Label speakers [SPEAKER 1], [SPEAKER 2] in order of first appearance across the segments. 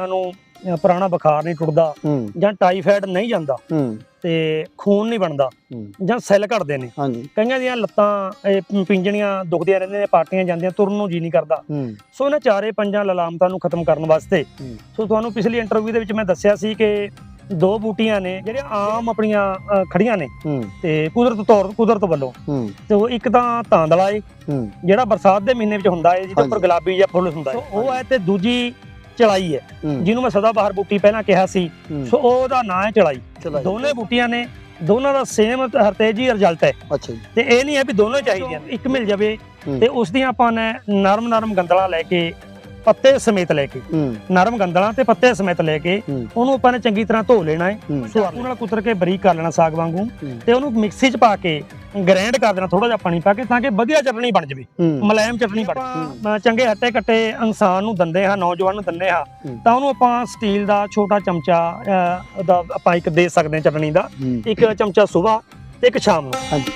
[SPEAKER 1] ਇਹਨਾਂ ਨੂੰ ਅ, ਪੁਰਾਣਾ ਬੁਖਾਰ ਨਹੀਂ ਟੁੱਟਦਾ
[SPEAKER 2] ਹੂੰ।
[SPEAKER 1] ਜਾਂ ਟਾਈਫਾਇਡ ਨਹੀਂ ਜਾਂਦਾ
[SPEAKER 2] ਹੂੰ।
[SPEAKER 1] ਤੇ ਖੂਨ ਨਹੀਂ ਬਣਦਾ
[SPEAKER 2] ਹੂੰ।
[SPEAKER 1] ਜਾਂ ਸੈੱਲ ਘਟਦੇ ਨੇ।
[SPEAKER 2] ਹਾਂਜੀ।
[SPEAKER 1] ਕਈਆਂ ਦੀਆਂ ਲੱਤਾਂ ਇਹ ਪ- ਪਿੰਜਣੀਆਂ ਦੁਖਦੀਆਂ ਰਹਿੰਦੀਆਂ ਨੇ ਪਾਟੀਆਂ ਜਾਂਦੀਆਂ ਤੁਰਨ ਨੂੰ ਜੀ ਨਹੀਂ ਕਰਦਾ।
[SPEAKER 2] ਹੂੰ।
[SPEAKER 1] ਸੋ ਇਹਨਾਂ ਚਾਰੇ ਪੰਜਾਂ ਲਲਾਮਤਾਂ ਨੂੰ ਖਤਮ ਕਰਨ ਵਾਸਤੇ
[SPEAKER 2] ਹੂੰ।
[SPEAKER 1] ਸੋ ਤੁਹਾਨੂੰ ਪਿਛਲੀ ਇੰਟਰਵਿਊ ਦੇ ਵਿੱਚ ਮੈਂ ਦੱਸਿਆ ਸੀ ਕਿ ਦੋ ਬੂਟੀਆਂ ਨੇ ਜਿਹੜੀਆਂ ਆਮ ਆਪਣੀਆਂ ਅ, ਖੜੀਆਂ ਨੇ
[SPEAKER 2] ਹੂੰ।
[SPEAKER 1] ਤੇ ਕੁਦਰਤ ਤੌਰ ਕੁਦਰਤ ਵੱਲੋਂ।
[SPEAKER 2] ਹੂੰ।
[SPEAKER 1] ਤੇ ਉਹ ਇੱਕ ਤਾਂ ਤਾਂਦਲਾ ਏ
[SPEAKER 2] ਹੂੰ।
[SPEAKER 1] ਜਿਹੜਾ ਬਰਸਾਤ ਦੇ ਮਹੀਨੇ ਵਿੱਚ ਹੁੰਦਾ ਏ ਜਿਹਦੇ ਉੱਪਰ
[SPEAKER 2] ਹਾਂਜੀ।
[SPEAKER 1] ਗੁਲਾਬੀ ਜਿਹਾ ਫੁੱਲ ਹੁੰਦਾ ਏ। ਉਹ ਹੈ ਤੇ ਦੂਜੀ ਚੜਾਈ ਹੈ
[SPEAKER 2] ਹੂੰ
[SPEAKER 1] ਜਿਹਨੂੰ ਮੈਂ ਸਦਾ ਬਾਹਰ ਬੂਟੀ ਪਹਿਲਾਂ ਕਿਹਾ ਸੀ
[SPEAKER 2] ਹੂੰ।
[SPEAKER 1] ਸੋ ਉਹਦਾ ਨਾਂ ਹੈ ਚੜਾਈ
[SPEAKER 2] ਚਲਾਈ।
[SPEAKER 1] ਦੋਨੇ ਬੂਟੀਆਂ ਨੇ ਦੋਨਾਂ ਦਾ ਸੇਮ ਹਰਤੇਜੀ ਰਿਜ਼ਲਟ ਹੈ
[SPEAKER 2] ਅੱਛਾ ਜੀ
[SPEAKER 1] ਤੇ ਇਹ ਨਹੀਂ ਹੈ ਵੀ ਦੋਨੋਂ ਚਾਹੀਦੀਆਂ ਨੇ। ਇੱਕ ਮਿਲ ਜਾਵੇ
[SPEAKER 2] ਹੂੰ।
[SPEAKER 1] ਤੇ ਉਸ ਦੀਆਂ ਆਪਾਂ ਨੇ ਨਰਮ ਨਰਮ ਗੰਦਲਾਂ ਲੈ ਕੇ ਪੱਤੇ ਸਮੇਤ ਲੈ ਕੇ ਨਰਮ ਗੰਦਲਾਂ ਤੇ ਪੱਤੇ ਸਮੇਤ ਲੈ ਕੇ। ਉਹਨੂੰ ਆਪਾਂ ਨੇ ਚੰਗੀ ਤਰ੍ਹਾਂ ਧੋ ਲੈਣਾ ਹੈ। ਚਾਕੂ ਨਾਲ ਕੁਤਰ ਕੇ ਬਰੀਕ ਕਰ ਲੈਣਾ ਸਾਗ ਵਾਂਗੂ। ਤੇ ਉਹਨੂੰ ਮਿਕਸੀ 'ਚ ਪਾ ਕੇ ਗ੍ਰਾਈਂਡ ਕਰ ਦੇਣਾ ਥੋੜਾ ਜਿਹਾ ਪਾਣੀ ਪਾ ਕੇ ਤਾਂ ਕਿ ਵਧੀਆ ਚਟਣੀ ਬਣ ਜਾਵੇ। ਮਲਾਇਮ ਚਟਣੀ ਬਣ ਚੰਗੇ ਹੱਟੇ ਕੱਟੇ ਇਨਸਾਨ ਨੂੰ ਦੰਦੇ ਹਾਂ ਨੌਜਵਾਨ ਨੂੰ ਦੰਦੇ ਹਾਂ। ਤਾਂ ਉਹਨੂੰ ਆਪਾਂ ਸਟੀਲ ਦਾ ਛੋਟਾ ਚਮਚਾ ਉਹਦਾ ਆਪਾਂ ਇੱਕ ਦੇ ਸਕਦੇ ਹਾਂ ਚਟਣੀ ਦਾ। ਇੱਕ ਚਮਚਾ ਸਵੇਰ ਤੇ ਇੱਕ ਸ਼ਾਮ ਨੂੰ।
[SPEAKER 2] ਹਾਂਜੀ।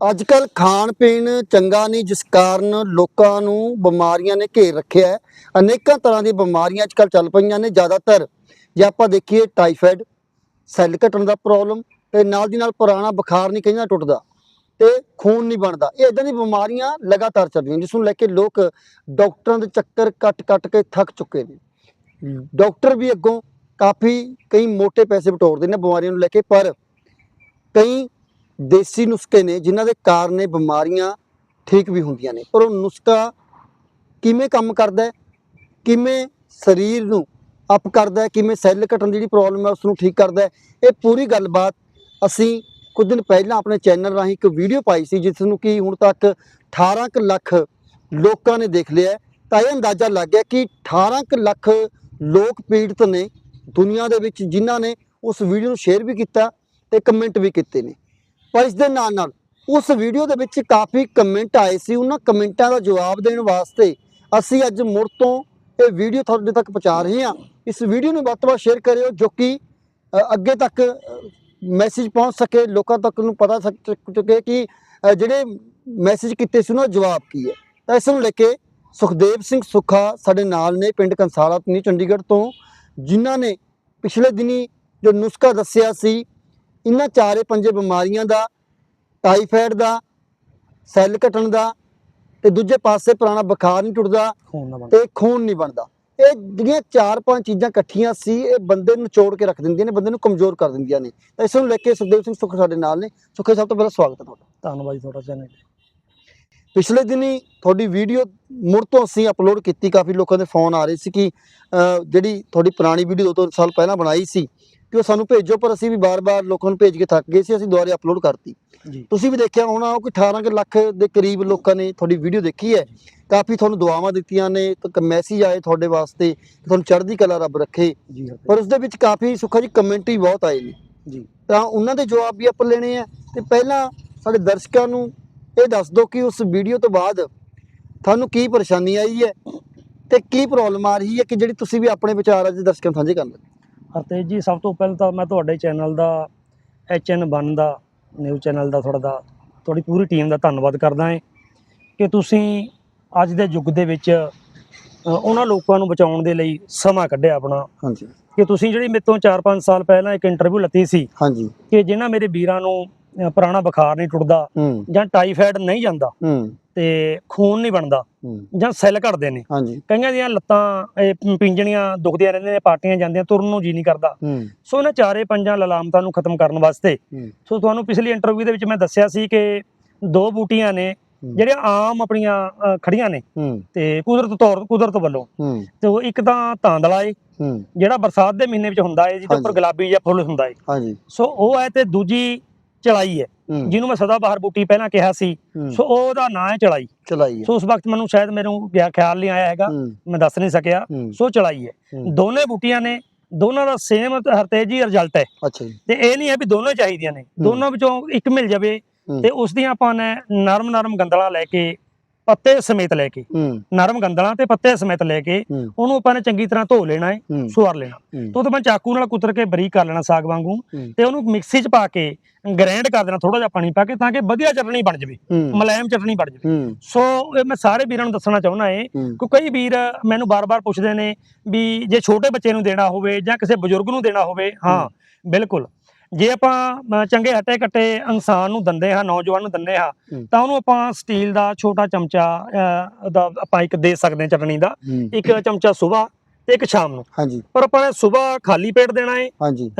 [SPEAKER 2] ਅੱਜ ਕੱਲ ਖਾਣ ਪੀਣ ਚੰਗਾ ਨਹੀਂ ਜਿਸ ਕਾਰਨ ਲੋਕਾਂ ਨੂੰ ਬਿਮਾਰੀਆਂ ਨੇ ਘੇਰ ਰੱਖਿਆ ਹੈ। ਅਨੇਕਾਂ ਤਰ੍ਹਾਂ ਦੀਆਂ ਬਿਮਾਰੀਆਂ ਅੱਜ ਕੱਲ ਚੱਲ ਪਈਆਂ ਨੇ ਜ਼ਿਆਦਾਤਰ ਜੇ ਆਪਾਂ ਦੇਖੀਏ ਟਾਈਫਾਇਡ ਸੈੱਲ ਘਟਣ ਦਾ ਪ੍ਰੋਬਲਮ ਤੇ ਨਾਲ ਦੀ ਨਾਲ ਪੁਰਾਣਾ ਬੁਖਾਰ ਨਹੀਂ ਕਹਿੰਦਾ ਟੁੱਟਦਾ ਤੇ ਖੂਨ ਨਹੀਂ ਬਣਦਾ। ਇਹ ਇਦਾਂ ਦੀ ਬਿਮਾਰੀਆਂ ਲਗਾਤਾਰ ਚੱਲ ਰਹੀਆਂ ਜਿਸ ਨੂੰ ਲੈ ਕੇ ਲੋਕ ਡਾਕਟਰਾਂ ਦੇ ਚੱਕਰ ਕੱਟ-ਕੱਟ ਕੇ ਥੱਕ ਚੁੱਕੇ ਨੇ। ਡਾਕਟਰ ਵੀ ਅੱਗੋਂ ਕਾਫੀ ਕਈ ਮੋٹے ਪੈਸੇ ਬਟੋਰਦੇ ਨੇ ਬਿਮਾਰੀਆਂ ਨੂੰ ਲੈ ਕੇ ਪਰ ਕਈ ਦੇਸੀ ਨੁਸਖੇ ਨੇ, ਜਿਨ੍ਹਾਂ ਦੇ ਕਾਰਨ ਇਹ ਬਿਮਾਰੀਆਂ ਠੀਕ ਵੀ ਹੁੰਦੀਆਂ ਨੇ। ਪਰ ਉਹ ਨੁਸਖਾ ਕਿਵੇਂ ਕੰਮ ਕਰਦਾ ਹੈ? ਕਿਵੇਂ ਸਰੀਰ ਨੂੰ ਅਪ ਕਰਦਾ ਹੈ? ਕਿਵੇਂ ਸੈੱਲ ਘਟਣ ਦੀ ਜਿਹੜੀ ਪ੍ਰੋਬਲਮ ਹੈ ਉਸ ਨੂੰ ਠੀਕ ਕਰਦਾ ਹੈ? ਇਹ ਪੂਰੀ ਗੱਲਬਾਤ ਅਸੀਂ ਕੁਝ ਦਿਨ ਪਹਿਲਾਂ ਆਪਣੇ ਚੈਨਲ ਰਾਹੀਂ ਇੱਕ ਵੀਡੀਓ ਪਾਈ ਸੀ, ਜਿਸ ਨੂੰ ਕਿ ਹੁਣ ਤੱਕ 18 ਕੁ ਲੱਖ ਲੋਕਾਂ ਨੇ ਦੇਖ ਲਿਆ ਤਾਂ ਇਹ ਅੰਦਾਜ਼ਾ ਲੱਗ ਗਿਆ ਕਿ 18 ਕੁ ਲੱਖ ਲੋਕ ਪੀੜਤ ਨੇ ਦੁਨੀਆ ਦੇ ਵਿੱਚ, ਜਿਨ੍ਹਾਂ ਨੇ ਉਸ ਵੀਡੀਓ ਨੂੰ ਸ਼ੇਅਰ ਵੀ ਕੀਤਾ ਤੇ ਕਮੈਂਟ ਵੀ ਕੀਤੇ ਨੇ। ਪਰ ਇਸ ਦੇ ਨਾਲ ਨਾਲ ਉਸ ਵੀਡੀਓ ਦੇ ਵਿੱਚ ਕਾਫੀ ਕਮੈਂਟ ਆਏ ਸੀ। ਉਹਨਾਂ ਕਮੈਂਟਾਂ ਦਾ ਜਵਾਬ ਦੇਣ ਵਾਸਤੇ ਅਸੀਂ ਅੱਜ ਮੁੜ ਤੋਂ ਇਹ ਵੀਡੀਓ ਤੁਹਾਡੇ ਤੱਕ ਪਹੁੰਚਾ ਰਹੇ ਹਾਂ। ਇਸ ਵੀਡੀਓ ਨੂੰ ਵੱਧ ਤੋਂ ਵੱਧ ਸ਼ੇਅਰ ਕਰਿਓ ਜੋ ਕਿ ਅੱਗੇ ਤੱਕ ਮੈਸੇਜ ਪਹੁੰਚ ਸਕੇ, ਲੋਕਾਂ ਤੱਕ ਨੂੰ ਪਤਾ ਸਕ, ਚੁੱਕੇ ਕਿ ਜਿਹੜੇ ਮੈਸੇਜ ਕੀਤੇ ਸੀ ਉਹਨਾਂ ਦਾ ਜਵਾਬ ਕੀ ਹੈ। ਤਾਂ ਇਸ ਨੂੰ ਲੈ ਕੇ ਸੁਖਦੇਵ ਸਿੰਘ ਸੁੱਖਾ ਸਾਡੇ ਨਾਲ ਨੇ ਪਿੰਡ ਕੰਸਾਲਾ ਤੋਂ ਚੰਡੀਗੜ੍ਹ ਤੋਂ, ਜਿਨ੍ਹਾਂ ਨੇ ਪਿਛਲੇ ਦਿਨੀ ਜੋ ਨੁਸਖਾ ਦੱਸਿਆ ਸੀ ਇਹਨਾਂ ਚਾਰੇ ਪੰਜੇ ਬਿਮਾਰੀਆਂ ਦਾ ਟਾਈਫਾਇਡ ਦਾ ਸੈੱਲ ਘਟਣ ਦਾ ਤੇ ਦੂਜੇ ਪਾਸੇ ਪੁਰਾਣਾ ਬੁਖਾਰ ਨਹੀਂ ਟੁੱਟਦਾ ਤੇ ਖੂਨ ਨਹੀਂ ਬਣਦਾ। ਇਹ ਜਿਹੜੀਆਂ ਚਾਰ ਪੰਜ ਚੀਜ਼ਾਂ ਇਕੱਠੀਆਂ ਸੀ ਇਹ ਬੰਦੇ ਨੂੰ ਨਿਚੋੜ ਕੇ ਰੱਖ ਦਿੰਦੀਆਂ ਨੇ ਬੰਦੇ ਨੂੰ ਕਮਜ਼ੋਰ ਕਰ ਦਿੰਦੀਆਂ ਨੇ। ਤਾਂ ਇਸ ਨੂੰ ਲੈ ਕੇ ਸੁਖਦੇਵ ਸਿੰਘ ਸੁੱਖ ਸਾਡੇ ਨਾਲ ਨੇ। ਸੁੱਖੇ ਸਭ ਤੋਂ ਪਹਿਲਾਂ ਸਵਾਗਤ ਹੈ ਤੁਹਾਡਾ।
[SPEAKER 1] ਧੰਨਵਾਦ ਜੀ ਤੁਹਾਡਾ ਚੈਨਲ
[SPEAKER 2] ਪਿਛਲੇ ਦਿਨੀ ਤੁਹਾਡੀ ਵੀਡੀਓ ਮੁੜ ਤੋਂ ਅਸੀਂ ਅਪਲੋਡ ਕੀਤੀ ਕਾਫੀ ਲੋਕਾਂ ਦੇ ਫੋਨ ਆ ਰਹੇ ਸੀ ਕਿ ਜਿਹੜੀ ਤੁਹਾਡੀ ਪੁਰਾਣੀ ਵੀਡੀਓ ਦੋ ਤਿੰਨ ਸਾਲ ਪਹਿਲਾਂ ਬਣਾਈ ਸੀ ਕਿ ਉਹ ਸਾਨੂੰ ਭੇਜੋ ਪਰ ਅਸੀਂ ਵੀ ਬਾਰ-ਬਾਰ ਲੋਕਾਂ ਨੂੰ ਭੇਜ ਕੇ ਥੱਕ ਗਏ ਸੀ ਅਸੀਂ ਦੁਬਾਰੇ ਅਪਲੋਡ ਕਰਤੀ। ਤੁਸੀਂ ਵੀ ਦੇਖਿਆ ਹੋਣਾ ਕਿ 18 ਕੁ ਲੱਖ ਦੇ ਕਰੀਬ ਲੋਕਾਂ ਨੇ ਤੁਹਾਡੀ ਵੀਡੀਓ ਦੇਖੀ ਹੈ। ਕਾਫੀ ਤੁਹਾਨੂੰ ਦੁਆਵਾਂ ਦਿੱਤੀਆਂ ਨੇ ਤੇ ਮੈਸੇਜ ਆਏ ਤੁਹਾਡੇ ਵਾਸਤੇ ਕਿ ਤੁਹਾਨੂੰ ਚੜ੍ਹਦੀ ਕਲਾ ਰੱਬ ਰੱਖੇ। ਪਰ ਉਸ ਦੇ ਵਿੱਚ ਕਾਫੀ ਸੁੱਖਾ ਜੀ ਕਮੈਂਟ ਵੀ ਬਹੁਤ ਆਏ ਨੇ।
[SPEAKER 1] ਜੀ।
[SPEAKER 2] ਤਾਂ ਉਹਨਾਂ ਦੇ ਜਵਾਬ ਵੀ ਆਪਾਂ ਲੈਣੇ ਆ। ਤੇ ਪਹਿਲਾਂ ਸਾਡੇ ਦਰਸ਼ਕਾਂ ਨੂੰ ਇਹ ਦੱਸ ਦਿਓ ਕਿ ਉਸ ਵੀਡੀਓ ਤੋਂ ਬਾਅਦ ਤੁਹਾਨੂੰ ਕੀ ਪਰੇਸ਼ਾਨੀ ਆਈ ਹੈ ਤੇ ਕੀ ਪ੍ਰੋਬਲਮ ਆ ਰਹੀ ਹੈ ਕਿ ਜਿਹੜੀ ਤੁਸੀਂ ਵੀ ਆਪਣੇ ਵਿਚਾਰ ਅੱਜ ਦਰਸ਼ਕਾਂ ਸਾਂਝੇ ਕਰਨ ਲੱਗੇ?
[SPEAKER 1] ਹਰਤੇਜ ਜੀ ਸਭ ਤੋਂ ਪਹਿਲਾਂ ਤਾਂ ਮੈਂ ਤੁਹਾਡੇ ਚੈਨਲ ਦਾ HN1 ਦਾ ਨਿਊਜ਼ ਚੈਨਲ ਦਾ ਤੁਹਾਡਾ ਦਾ ਤੁਹਾਡੀ ਪੂਰੀ ਟੀਮ ਦਾ ਧੰਨਵਾਦ ਕਰਦਾ ਹਾਂ ਕਿ ਤੁਸੀਂ ਅੱਜ ਦੇ ਯੁੱਗ ਦੇ ਵਿੱਚ ਉਹਨਾਂ ਲੋਕਾਂ ਨੂੰ ਬਚਾਉਣ ਦੇ ਲਈ ਸਮਾਂ ਕੱਢਿਆ ਆਪਣਾ।
[SPEAKER 2] ਹਾਂਜੀ।
[SPEAKER 1] ਕਿ ਤੁਸੀਂ ਜਿਹੜੀ ਮੇਰੇ ਤੋਂ 4-5 ਸਾਲ ਪਹਿਲਾਂ ਇੱਕ ਇੰਟਰਵਿਊ ਲੱਤੀ ਸੀ
[SPEAKER 2] ਹਾਂਜੀ।
[SPEAKER 1] ਕਿ ਜਿਨ੍ਹਾਂ ਮੇਰੇ ਵੀਰਾਂ ਨੂੰ ਪੁਰਾਣਾ ਬੁਖਾਰ ਨਹੀਂ ਟੁੱਟਦਾ ਜਾਂ ਟਾਈਫਾਇਡ ਨਹੀਂ ਜਾਂਦਾ ਤੇ ਖੂਨ ਨਹੀਂ ਬਣਦਾ ਜਾਂ ਸੈੱਲ ਘਟਦੇ ਨੇ। ਕਈਆਂ ਦੀਆਂ ਲੱਤਾਂ ਪਿੰਜਣੀਆਂ ਦੁਖਦੀਆਂ ਰਹਿੰਦੀਆਂ ਨੇ ਪਾਟੀਆਂ ਜਾਂਦੀਆਂ ਤੁਰਨ ਨੂੰ ਜੀ ਨਹੀਂ ਕਰਦਾ। ਸੋ ਇਹਨਾਂ ਚਾਰੇ ਪੰਜਾਂ ਲਲਾਮਤਾਂ ਨੂੰ ਖਤਮ ਕਰਨ ਵਾਸਤੇ। ਸੋ ਤੁਹਾਨੂੰ ਪਿਛਲੀ ਇੰਟਰਵਿਊ ਦੇ ਵਿੱਚ ਮੈਂ ਦੱਸਿਆ ਸੀ ਕਿ ਦੋ ਬੂਟੀਆਂ ਨੇ। ਜਿਹੜੀਆਂ ਆਮ ਆਪਣੀਆਂ ਖੜੀਆਂ ਨੇ ਤੇ ਕੁਦਰਤ ਤੌਰ ਕੁਦਰਤ ਵੱਲੋਂ। ਤੇ ਉਹ ਇੱਕ ਤਾਂ ਤਾਂਦਲਾ ਏ
[SPEAKER 2] ਹੂੰ।
[SPEAKER 1] ਜਿਹੜਾ ਬਰਸਾਤ ਦੇ ਮਹੀਨੇ ਵਿੱਚ ਹੁੰਦਾ ਏ ਜਿਹਦੇ ਉੱਪਰ। ਗੁਲਾਬੀ ਜਿਹਾ ਫੁੱਲ ਹੁੰਦਾ ਏ।
[SPEAKER 2] ਹਾਂਜੀ।
[SPEAKER 1] ਸੋ ਉਹ ਹੈ ਤੇ ਦੂਜੀ ਚੜਾਈ ਹੈ। ਜਿਹਨੂੰ ਮੈਂ ਸਦਾ ਬਾਹਰ ਬੂਟੀ ਪਹਿਲਾਂ ਕਿਹਾ ਸੀ। ਸੋ ਉਹਦਾ ਨਾਂ ਹੈ
[SPEAKER 2] ਚਲਾਈ। ਹੈ।
[SPEAKER 1] ਸੋ ਉਸ ਵਕਤ ਮੈਨੂੰ ਸ਼ਾਇਦ ਮੈਨੂੰ ਗਿਆ ਖਿਆਲ ਨਹੀਂ ਆਇਆ ਹੈਗਾ ਮੈਂ ਦੱਸ ਨਹੀਂ ਸਕਿਆ। ਸੋ ਚੜਾਈ ਹੈ। ਦੋਨੇ ਬੂਟੀਆਂ ਨੇ ਦੋਨਾਂ ਦਾ ਸੇਮ ਹਰਤੇਜੀ ਰਿਜ਼ਲਟ ਹੈ।
[SPEAKER 2] ਅੱਛਾ ਜੀ।
[SPEAKER 1] ਤੇ ਇਹ ਨਹੀਂ ਹੈ ਵੀ ਦੋਨੋਂ ਚਾਹੀਦੀਆਂ ਨੇ। ਦੋਨਾਂ ਵਿੱਚੋਂ ਇੱਕ ਮਿਲ ਜਾਵੇ। ਤੇ ਉਸ ਦੀਆਂ ਆਪਾਂ ਨੇ ਨਰਮ ਨਰਮ ਗੰਦਲਾਂ ਲੈ ਕੇ ਪੱਤੇ ਸਮੇਤ ਲੈ ਕੇ ਨਰਮ ਗੰਦਲਾਂ ਤੇ ਪੱਤੇ ਸਮੇਤ ਲੈ ਕੇ ਉਹਨੂੰ ਆਪਾਂ ਨੇ ਚੰਗੀ ਤਰ੍ਹਾਂ ਧੋ ਲੈਣਾ ਹੈ। ਸੁਆਰ ਲੈਣਾ। ਤੇ ਉਹਦੇ ਬਾਅਦ ਚਾਕੂ ਨਾਲ ਕੁਤਰ ਕੇ ਬਰੀਕ ਕਰ ਲੈਣਾ ਸਾਗ ਵਾਂਗੂ। ਤੇ ਉਹਨੂੰ ਮਿਕਸੀ 'ਚ ਪਾ ਕੇ ਗ੍ਰਾਈਂਡ ਕਰ ਦੇਣਾ ਥੋੜਾ ਜਿਹਾ ਪਾਣੀ ਪਾ ਕੇ ਤਾਂ ਕਿ ਵਧੀਆ ਚਟਣੀ ਬਣ ਜਾਵੇ ਮਲਾਇਮ ਚਟਣੀ ਬਣ ਜਾਵੇ। ਸੋ ਇਹ ਮੈਂ ਸਾਰੇ ਵੀਰਾਂ ਨੂੰ ਦੱਸਣਾ ਚਾਹੁੰਦਾ ਏ ਕਿ ਕਈ ਵੀਰ ਮੈਨੂੰ ਬਾਰ-ਬਾਰ ਪੁੱਛਦੇ ਨੇ ਵੀ ਜੇ ਛੋਟੇ ਬੱਚੇ ਨੂੰ ਦੇਣਾ ਹੋਵੇ ਜਾਂ ਕਿਸੇ ਬਜ਼ੁਰਗ ਨੂੰ ਦੇਣਾ ਹੋਵੇ ਹਾਂ। ਬਿਲਕੁਲ। ਜੇ ਆਪਾਂ ਚੰਗੇ ਹੱਟੇ ਕੱਟੇ ਇਨਸਾਨ ਨੂੰ ਦਿੰਦੇ ਹਾਂ ਨੌਜਵਾਨ ਨੂੰ ਦਿੰਦੇ ਹਾਂ
[SPEAKER 2] ਹੂੰ।
[SPEAKER 1] ਤਾਂ ਉਹਨੂੰ ਆਪਾਂ ਸਟੀਲ ਦਾ ਛੋਟਾ ਚਮਚਾ ਦਾ ਆਪਾਂ ਇੱਕ ਦੇ ਸਕਦੇ ਹਾਂ ਚਟਣੀ ਦਾ।
[SPEAKER 2] ਹੂੰ।
[SPEAKER 1] ਇੱਕ ਚਮਚਾ ਸਵੇਰ ਤੇ ਇੱਕ ਸ਼ਾਮ ਨੂੰ।
[SPEAKER 2] ਹਾਂਜੀ।
[SPEAKER 1] ਪਰ ਆਪਾਂ ਨੇ ਸਵੇਰ ਖਾਲੀ ਪੇਟ ਦੇਣਾ ਏ।
[SPEAKER 2] ਹਾਂਜੀ।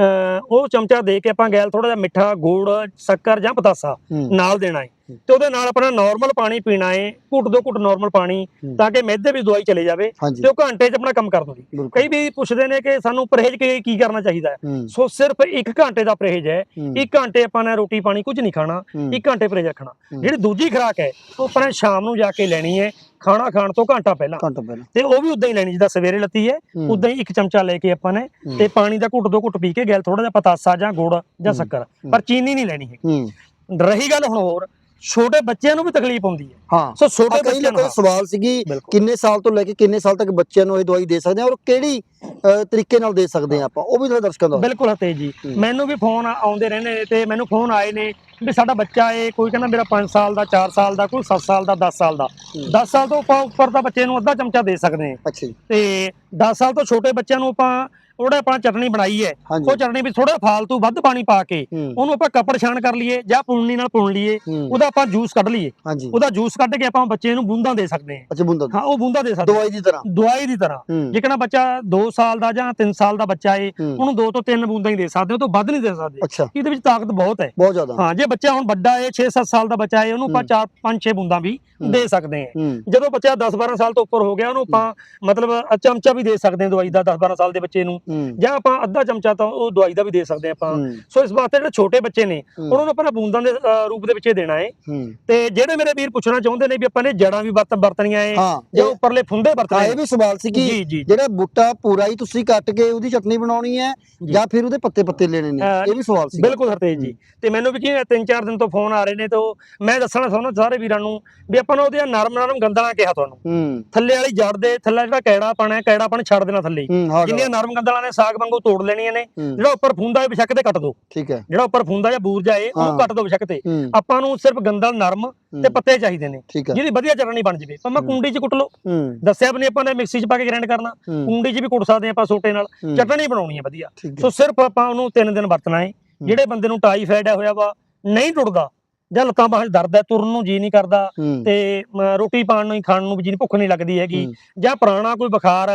[SPEAKER 1] ਉਹ ਚਮਚਾ ਦੇ ਕੇ ਆਪਾਂ ਗੈਲ ਥੋੜਾ ਜਿਹਾ ਮਿੱਠਾ ਗੁੜ ਸ਼ੱਕਰ ਜਾਂ ਪਤਾਸਾ
[SPEAKER 2] ਹੂੰ।
[SPEAKER 1] ਨਾਲ ਦੇਣਾ
[SPEAKER 2] ਹੂੰ।
[SPEAKER 1] ਤੇ ਉਹਦੇ ਨਾਲ ਆਪਣਾ ਨਾਰਮਲ ਪਾਣੀ ਪੀਣਾ ਏ ਘੁੱਟ ਦੋ ਘੁੱਟ ਨਾਰਮਲ ਪਾਣੀ
[SPEAKER 2] ਹੂੰ।
[SPEAKER 1] ਤਾਂ ਕਿ ਮਿਹਦੇ ਵੀ ਦਵਾਈ ਚਲੇ ਜਾਵੇ ਤੇ ਉਹ ਘੰਟੇ 'ਚ ਆਪਣਾ ਕੰਮ ਕਰ
[SPEAKER 2] ਬਿਲਕੁਲ।
[SPEAKER 1] ਕਈ ਵੀ ਪੁੱਛਦੇ ਨੇ ਕਿ ਸਾਨੂੰ ਪਰਹੇਜ਼ ਕੀ ਕੀ ਕਰਨਾ ਚਾਹੀਦਾ। ਹੈ।
[SPEAKER 2] ਹੂੰ
[SPEAKER 1] ਸੋ ਸਿਰਫ 1 ਘੰਟੇ ਦਾ ਪਰਹੇਜ਼ ਹੈ।
[SPEAKER 2] ਹੂੰ,
[SPEAKER 1] 1 ਘੰਟੇ ਆਪਾਂ ਨੇ ਰੋਟੀ ਪਾਣੀ ਕੁਝ ਨਹੀਂ ਖਾਣਾ
[SPEAKER 2] ਹੂੰ,
[SPEAKER 1] 1 ਘੰਟੇ ਪਰਹੇਜ਼ ਰੱਖਣਾ।
[SPEAKER 2] ਹੂੰ।
[SPEAKER 1] ਜਿਹੜੀ ਦੂਜੀ ਖੁਰਾਕ ਹੈ ਉਹ ਆਪਾਂ ਨੇ ਸ਼ਾਮ ਨੂੰ ਜਾ ਕੇ ਲੈਣੀ ਹੈ ਖਾਣਾ ਖਾਣ ਤੋਂ ਘੰਟਾ ਪਹਿਲਾਂ।
[SPEAKER 2] ਘੰਟਾ ਪਹਿਲਾਂ।
[SPEAKER 1] ਤੇ ਉਹ ਵੀ ਉਦਾਂ ਹੀ ਲੈਣੀ ਜਿੱਦਾਂ ਸਵੇਰੇ ਲੱਤੀ ਹੈ
[SPEAKER 2] ਹੂੰ,
[SPEAKER 1] ਉਦਾਂ ਹੀ ਇੱਕ ਚਮਚਾ ਲੈ ਕੇ ਆਪਾਂ ਨੇ
[SPEAKER 2] ਹੂੰ,
[SPEAKER 1] ਤੇ ਪਾਣੀ ਦਾ ਘੁੱਟ ਦੋ ਘੁੱਟ ਪੀ ਕੇ ਗੈਲ ਥੋੜਾ ਜਿਹਾ ਪਤਾਸਾ ਜਾਂ ਗੁੜ ਜਾਂ
[SPEAKER 2] ਹੂੰ,
[SPEAKER 1] ਸ਼ੱਕਰ।
[SPEAKER 2] ਹੂੰ।
[SPEAKER 1] ਪਰ ਚੀਨੀ ਨਹੀਂ ਲੈਣੀ ਹੈ
[SPEAKER 2] ਹੂੰ।
[SPEAKER 1] ਰਹੀ ਗੱਲ ਹੁਣ ਹੋਰ ਛੋਟੇ ਬੱਚਿਆਂ ਨੂੰ ਵੀ ਤਕਲੀਫ ਹੁੰਦੀ ਹੈ।
[SPEAKER 2] ਹਾਂ।
[SPEAKER 1] ਸੋ ਛੋਟੇ
[SPEAKER 2] ਕਈ
[SPEAKER 1] ਬੱਚਿਆਂ
[SPEAKER 2] ਲੋਕਾਂ
[SPEAKER 1] ਨੂੰ
[SPEAKER 2] ਦਾ ਸਵਾਲ ਸੀਗੀ
[SPEAKER 1] ਬਿਲਕੁਲ।
[SPEAKER 2] ਕਿੰਨੇ ਸਾਲ ਤੋਂ ਲੈ ਕੇ ਕਿੰਨੇ ਸਾਲ ਤੱਕ ਬੱਚਿਆਂ ਨੂੰ ਇਹ ਦਵਾਈ ਦੇ ਸਕਦੇ ਆ ਔਰ ਕਿਹੜੀ ਅ, ਤਰੀਕੇ ਨਾਲ ਦੇ ਸਕਦੇ ਆ ਆਪਾਂ? ਉਹ ਵੀ ਤੁਹਾਡੇ ਦਰਸ਼ਕਾਂ ਦਾ
[SPEAKER 1] ਬਿਲਕੁਲ ਹਤੇ ਜੀ।
[SPEAKER 2] ਹੂੰ।
[SPEAKER 1] ਮੈਨੂੰ ਵੀ ਫੋਨ ਆਉਂਦੇ ਰਹਿੰਦੇ ਨੇ ਤੇ ਮੈਨੂੰ ਫੋਨ ਆਏ ਨੇ ਵੀ ਸਾਡਾ ਬੱਚਾ ਏ ਕੋਈ ਕਹਿੰਦਾ ਮੇਰਾ 5 ਸਾਲ ਦਾ 4 ਸਾਲ ਦਾ ਕੋਈ 7 ਸਾਲ ਦਾ 10 ਸਾਲ ਦਾ।
[SPEAKER 2] ਹੂੰ।
[SPEAKER 1] 10 ਸਾਲ ਤੋਂ ਆਪਾਂ ਉੱਪਰ ਦਾ ਬੱਚੇ ਨੂੰ ਅੱਧਾ ਚਮਚਾ ਦੇ ਸਕਦੇ ਹਾਂ
[SPEAKER 2] ਅੱਛਾ ਜੀ।
[SPEAKER 1] ਤੇ 10 ਸਾਲ ਤੋਂ ਛੋਟੇ ਬੱਚਿਆਂ ਨੂੰ ਆਪਾਂ ਉਹੜਾ ਆਪਣਾ ਚਟਣੀ ਬਣਾਈ ਹੈ। ਉਹ ਚਟਣੀ ਵਿੱਚ ਥੋੜਾ ਫਾਲਤੂ ਵੱਧ ਪਾਣੀ ਪਾ ਕੇ ਉਹਨੂੰ ਆਪਾਂ ਕੱਪੜ ਛਾਣ ਕਰ ਲਈਏ ਜਾਂ ਪੁਣਨੀ ਨਾਲ ਪੁਣ ਲਈਏ ਉਹਦਾ ਆਪਾਂ ਜੂਸ ਕੱਢ ਲਈਏ। ਉਹਦਾ ਜੂਸ ਕੱਢ ਕੇ ਆਪਾਂ ਬੱਚੇ ਨੂੰ ਬੂੰਦਾਂ ਦੇ ਸਕਦੇ ਹਾਂ।
[SPEAKER 2] ਅੱਛਾ ਬੁੰਦਾ
[SPEAKER 1] ਹਾਂ ਉਹ ਬੂੰਦਾਂ ਦੇ ਸਕਦੇ।
[SPEAKER 2] ਦਵਾਈ ਦੀ ਤਰ੍ਹਾਂ।
[SPEAKER 1] ਦਵਾਈ ਦੀ ਤਰ੍ਹਾਂ। ਜੇਕਰ ਬੱਚਾ 2 ਸਾਲ ਦਾ ਜਾਂ 3 ਸਾਲ ਦਾ ਬੱਚਾ ਏ ਉਹਨੂੰ 2 ਤੋਂ 3 ਬੂੰਦਾਂ ਹੀ ਦੇ ਸਕਦੇ ਹੋ ਤੋਂ ਵੱਧ ਨਹੀਂ ਦੇ ਸਕਦੇ। ਇਹਦੇ ਵਿੱਚ ਤਾਕਤ ਬਹੁਤ ਹੈ।
[SPEAKER 2] ਬਹੁਤ ਜ਼ਿਆਦਾ।
[SPEAKER 1] ਹਾਂ ਜੇ ਬੱਚਾ ਹੁਣ ਵੱਡਾ ਏ 6-7 ਸਾਲ ਦਾ ਬੱਚਾ ਏ ਉਹਨੂੰ ਆਪਾਂ
[SPEAKER 2] ਹੂੰ।
[SPEAKER 1] 4 5-6 ਬੂੰਦਾਂ ਵੀ। ਦੇ ਸਕਦੇ ਹਾਂ। ਜਦੋਂ ਬੱਚਾ 10-12 ਸਾਲ ਤੋਂ ਉੱਪਰ ਹੋ ਗਿਆ ਉਹਨੂੰ ਆਪਾਂ ਮਤਲਬ ਚਮਚਾ ਵੀ ਦੇ ਸਕਦੇ ਹਾਂ ਦਵਾਈ ਦਾ 10-12 ਸਾਲ ਦੇ ਬੱਚੇ ਨੂੰ। ਜਾਂ ਆਪਾਂ ਅੱਧਾ ਚਮਚਾ ਤਾਂ ਉਹ ਦਵਾਈ ਦਾ ਵੀ ਦੇ ਸਕਦੇ ਆਪਾਂ। ਸੋ ਇਸ ਵਾਸਤੇ ਜਿਹੜੇ ਛੋਟੇ ਬੱਚੇ ਨੇ। ਉਹਨਾਂ ਨੂੰ ਆਪਾਂ ਬੂੰਦਾਂ ਦੇ ਰੂਪ ਦੇ ਵਿੱਚ ਹੀ ਦੇਣਾ
[SPEAKER 2] ਹੂੰ।
[SPEAKER 1] ਤੇ ਜਿਹੜੇ ਮੇਰੇ ਵੀਰ ਪੁੱਛਣਾ ਚਾਹੁੰਦੇ ਨੇ ਵੀ ਆਪਾਂ ਨੇ ਜੜਾਂ ਵੀ ਵਰਤ ਵਰਤਣੀਆਂ ਏ
[SPEAKER 2] ਹਾਂ
[SPEAKER 1] ਜਾਂ ਉੱਪਰਲੇ ਫੁੰਦੇ ਵਰਤਣੇ
[SPEAKER 2] ਇਹ ਵੀ ਸਵਾਲ ਸੀ ਕਿ ਜਿਹੜਾ ਬੂਟਾ ਪੂਰਾ ਹੀ ਤੁਸੀਂ ਕੱਟ ਕੇ ਉਹਦੀ ਚਟਨੀ ਬਣਾਉਣੀ ਹੈ
[SPEAKER 1] ਜੀ।
[SPEAKER 2] ਫਿਰ ਉਹਦੇ ਪੱਤੇ ਪੱਤੇ ਲੈਣੇ ਨੇ? ਇਹ ਵੀ ਸਵਾਲ ਸੀ।
[SPEAKER 1] ਬਿਲਕੁਲ ਹਰਤੇਜ ਜੀ। ਤੇ ਮੈਨੂੰ ਵੀ ਕੀ ਤਿੰਨ ਚਾਰ ਦਿਨ ਤੋਂ ਫੋਨ ਆ ਰਹੇ ਨੇ ਤੇ ਮੈਂ ਦੱਸਣਾ ਚਾਹੁੰਦਾ ਸਾਰੇ ਵੀਰਾਂ ਨੂੰ ਵੀ ਆਪਾਂ ਨੂੰ ਉਹਦੀਆਂ ਨਰਮ ਨਰਮ ਗੰਦਲਾਂ ਕਿਹਾ ਤੁਹਾਨੂੰ। ਥੱਲੇ ਵਾਲੀ ਜੜ ਦੇ ਥੱਲੇ ਜਿਹੜਾ ਕੈੜਾ ਪਾਣਾ ਹੈ ਕੈੜਾ ਪਾਣ ਛੱਡ ਦੇਣਾ ਥੱਲੇ ਜਿੰਨੀਆਂ ਨਰਮ ਗੰਦਲਾਂ ਨੇ ਸਾਗ ਵਾਂਗੂ ਤੋੜ ਲੈਣੀਆਂ ਨੇ ਜਿਹੜਾ ਉੱਪਰ ਫੁੰਦਾ ਹੈ ਵਿਛਕ ਤੇ ਕੱਟ ਦੋ।
[SPEAKER 2] ਠੀਕ ਹੈ।
[SPEAKER 1] ਜਿਹੜਾ ਉੱਪਰ ਫੁੰਦਾ ਜਾਂ ਬੂਰਜਾ
[SPEAKER 2] ਹਾਂ।
[SPEAKER 1] ਉਹਨੂੰ ਕੱਟ ਦੋ ਵਿਛਕ ਤੇ। ਆਪਾਂ ਨੂੰ ਸਿਰਫ ਗੰਦਲ ਨਰਮ ਤੇ ਪੱਤੇ ਚਾਹੀਦੇ ਨੇ। ਜਿਹਦੀ ਵਧੀਆ ਚਟਣੀ ਬਣ ਜਵੇ। ਭਾਵੇਂ। ਕੁੰਡੀ 'ਚ ਕੁੱਟ ਲਓ।
[SPEAKER 2] ਹੂੰ।
[SPEAKER 1] ਦੱਸਿਆ ਵੀ ਆਪਾਂ ਨੇ ਮਿਕਸੀ 'ਚ ਪਾ ਕੇ ਗ੍ਰਾਈਂਡ ਕਰਨਾ। ਕੁੰਡੀ 'ਚ ਵੀ ਕੁੱਟ ਸਕਦੇ ਆਪਾਂ ਸੋਟੇ ਨਾਲ। ਚਟਣੀ ਬਣਾਉਣੀ ਹੈ ਵਧੀਆ। ਸੋ ਸਿਰਫ ਆਪਾਂ ਉਹਨੂੰ ਤਿੰਨ ਦਿਨ ਵਰਤਣਾ ਹੈ। ਜਿਹੜੇ ਬੰਦੇ ਨੂੰ ਟਾਈਫਾਇਡ ਹੋਇਆ ਵਾ ਨਹੀਂ ਟੁੱਟਦਾ ਜਾਂ ਲੱਤਾਂ ਬਾਹਾਂ 'ਚ ਦਰਦ ਹੈ ਤੁਰਨ ਨੂੰ ਜੀ ਨਹੀਂ ਕਰਦਾ ਤੇ ਰੋਟੀ ਪਾਣ ਨੂੰ ਹੀ ਖਾਣ ਨੂੰ ਵੀ ਜੀ ਭੁੱਖ ਨਹੀਂ ਲੱਗਦੀ ਹੈਗੀ ਜਾਂ ਪੁਰਾਣਾ ਕੋਈ ਬੁਖਾਰ